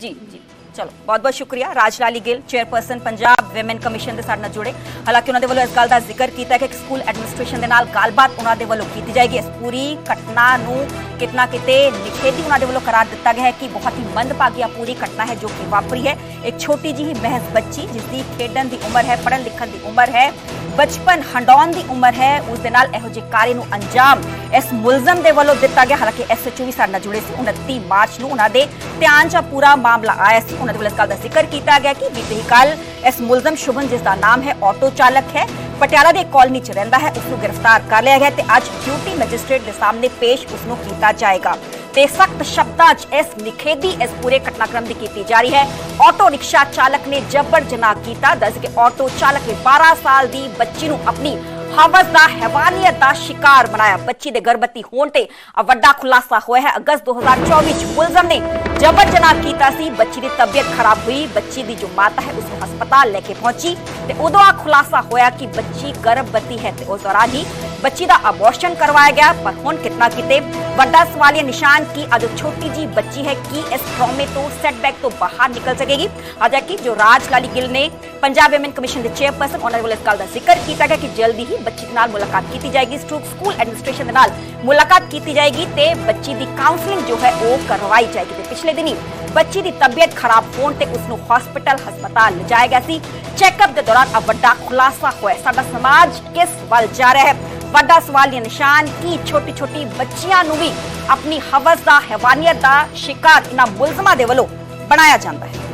ਜੀ ਜੀ। ਚਲੋ, ਬਹੁਤ ਬਹੁਤ ਸ਼ੁਕਰੀਆ, Rajlali Gill, chairperson Punjab women commission ਦੇ ਸਾਡੇ ਨਾਲ ਜੁੜੇ। ਹਾਲਾਂਕਿ ਉਹਨਾਂ ਦੇ ਵੱਲੋਂ ਇਸ ਗੱਲ ਦਾ ਜ਼ਿਕਰ ਕੀਤਾ ਕਿ ਸਕੂਲ ਐਡਮਿਨਿਸਟ੍ਰੇਸ਼ਨ ਦੇ ਨਾਲ ਗੱਲਬਾਤ ਉਹਨਾਂ ਦੇ ਵੱਲੋਂ ਕੀਤੀ ਜਾਏਗੀ। ਇਸ ਪੂਰੀ ਘਟਨਾ ਨੂੰ ਕਿਤਨਾ ਕਿਤੇ ਨਿਖੇਧੀ ਉਹਨਾਂ ਦੇ ਵੱਲੋਂ ਕਰਾਰ ਦਿੱਤਾ ਗਿਆ ਹੈ ਕਿ ਬਹੁਤ ਹੀ ਮੰਦਭਾਗੀ ਆ ਪੂਰੀ ਘਟਨਾ ਹੈ ਜੋ ਕਿ ਵਾਪਰੀ ਹੈ। ਇੱਕ ਛੋਟੀ ਜਿਹੀ ਮਹਿਜ਼ ਬੱਚੀ ਜਿਸ ਦੀ ਖੇਡਣ ਦੀ ਉਮਰ ਹੈ, ਪੜ੍ਹਨ ਲਿਖਣ ਦੀ ਉਮਰ ਹੈ, ਬਚਪਨ ਹੰਡਾਉਣ ਦੀ ਉਮਰ ਹੈ, ਉਸ ਦੇ ਨਾਲ ਇਹੋ ਜਿਹੇ ਕਾਰੇ ਨੂੰ ਅੰਜਾਮ ਇਸ ਮੁਲਜ਼ਮ ਦੇ ਵੱਲੋਂ ਦਿੱਤਾ ਗਿਆ। ਹਾਲਾਂਕਿ ਐਸਐਚਓ ਵੀ ਸਾਡੇ ਨਾਲ ਜੁੜੇ ਸੀ 29 ਮਾਰਚ ਨੂੰ ਉਹਨਾਂ ਦੇ ਧਿਆਨ 'ਚ ਪੂਰਾ ਮਾਮਲਾ ਆਇਆ ਸੀ। ਉਹਨਾਂ ਦੇ ਵੱਲੋਂ ਇਸ ਗੱਲ ਦਾ ਜ਼ਿਕਰ ਕੀਤਾ ਗਿਆ ਕਿ ਬੀਤੇ ਹੀ ਕੱਲ ਇਸ ਮੁਲਜ਼ਮ ਸ਼ੁਭਨ, ਜਿਸ ਦਾ ਨਾਮ ਹੈ ਆਟੋ ਚਾਲਕ ਹੈ, ਪਟਿਆਲਾ ਦੇ ਕਾਲਨੀ 'ਚ ਰਹਿੰਦਾ ਹੈ ਉਸ ਨੂੰ ਗ੍ਰਿਫਤਾਰ ਕਰ ਲਿਆ ਗਿਆ ਤੇ ਅੱਜ ਡਿਊਟੀ ਮੈਜਿਸਟ੍ਰੇਟ ਦੇ ਸਾਹਮਣੇ ਪੇਸ਼ ਉਸ ਨੂੰ ਕੀਤਾ ਜਾਏਗਾ। ਤੇ ਸਖਤ ਸ਼ਬਦਾਂ 'ਚ ਇਸ ਨਿਖੇਧੀ, ਇਸ ਪੂਰੇ ਘਟਨਾਕ੍ਰਮ ਦੀ ਕੀਤੀ ਜਾ ਰਹੀ ਹੈ। ਆਟੋ ਰਿਕਸ਼ਾ ਚਾਲਕ ਨੇ ਜਬਰ ਜਨਾਹ ਕੀਤਾ। ਦੱਸ ਕਿ ਆਟੋ ਚਾਲਕ ਨੇ 12 ਸਾਲ ਦੀ ਬੱਚੀ ਨੂੰ ਆਪਣੀ ਹਵਸ ਦਾ ਹੈਵਾਨੀਅਤ ਦਾ ਸ਼ਿਕਾਰ ਬਣਾਇਆ। ਬੱਚੀ ਦੇ ਗਰਭਵਤੀ ਹੋਣ ਤੇ ਵੱਡਾ ਖੁਲਾਸਾ ਹੋਇਆ ਹੈ। ਅਗਸਤ 2024 ਚ ਮੁਲਜ਼ਮ ਨੇ ਜਬਰ ਜਨਾਹ ਕੀਤਾ ਸੀ। ਬੱਚੀ ਦੀ ਤਬੀਅਤ ਖਰਾਬ ਹੋਈ। ਬੱਚੀ ਦੀ ਜੋ ਮਾਤਾ ਹੈ ਉਸ ਨੂੰ ਹਸਪਤਾਲ ਲੈ ਕੇ ਪਹੁੰਚੀ ਤੇ ਉਦੋਂ ਆ ਖੁਲਾਸਾ ਹੋਇਆ ਕਿ ਬੱਚੀ ਗਰਭਵਤੀ ਹੈ ਤੇ ਉਸ ਦੌਰਾਨ ਹੀ ਬੱਚੀ ਦਾ ਅਬੋਰਸ਼ਨ ਕਰਵਾਇਆ ਗਿਆ। ਪਰ ਹੁਣ ਕਿਤਨਾ ਕਿਤੇ ਵੱਡਾ ਸਵਾਲੀਆ ਨਿਸ਼ਾਨ ਕਿ ਅੱਜ ਛੋਟੀ ਜੀ ਬੱਚੀ ਹੈ, ਕੀ ਇਸ ਟਰਾਮੇ ਤੋਂ ਸੈਟਬੈਕ ਤੋਂ ਬਾਹਰ ਨਿਕਲ ਸਕੇਗੀ? ਹਾਲਾਂਕਿ ਜੋ ਰਾਜ ਲਾਲੀ ਗਿੱਲ ਨੇ ਪੰਜਾਬ ਔਮਨ ਕਮਿਸ਼ਨ ਦੇ ਚੇਅਰਪਰਸਨ ਉਹਨਾਂ ਵੱਲੋਂ ਇਸ ਗੱਲ ਦਾ ਜ਼ਿਕਰ ਕੀਤਾ ਗਿਆ ਕਿ ਜਲਦੀ ਹੀ ਬੱਚੀ ਦੇ ਨਾਲ ਮੁਲਾਕਾਤ ਕੀਤੀ ਜਾਏਗੀ। ਸਕੂਲ ਐਡਮਿਨਿਸਟ੍ਰੇਸ਼ਨ ਦੇ ਨਾਲ ਮੁਲਾਕਾਤ ਕੀਤੀ ਜਾਏਗੀ ਤੇ ਬੱਚੀ ਦੀ ਕਾਉਂਸਲਿੰਗ ਜੋ ਹੈ, ਉਹ ਕਰਵਾਈ ਜਾਏਗੀ। ਤੇ ਪਿਛਲੇ ਦਿਨੀ ਬੱਚੀ ਦੀ ਤਬੀਅਤ ਖਰਾਬ ਹੋਣ ਤੇ ਉਸ ਨੂੰ ਹਸਪੀਟਲ ਹਸਪਤਾਲ ਲਿਜਾਇਆ ਗਿਆ ਸੀ। ਚੈੱਕਅਪ ਦੇ ਦੌਰਾਨ ਆ ਵੱਡਾ ਖੁਲਾਸਾ ਹੋਇਆ। ਸਾਡਾ ਸਮਾਜ ਕਿਸ ਵੱਲ ਜਾ ਰਿਹਾ ਹੈ? ਵੱਡਾ ਸਵਾਲੀਆ ਨਿਸ਼ਾਨ ਕੀ? ਛੋਟੀ ਛੋਟੀ ਬੱਚੀਆਂ ਨੂੰ ਵੀ ਆਪਣੀ ਹਵਸ ਦਾ, ਹੈਵਾਨੀਅਤ ਦਾ ਸ਼ਿਕਾਰ ਇਹਨਾਂ ਮੁਲਜ਼ਮਾਂ ਦੇ ਵੱਲੋਂ ਬਣਾਇਆ ਜਾਂਦਾ ਹੈ।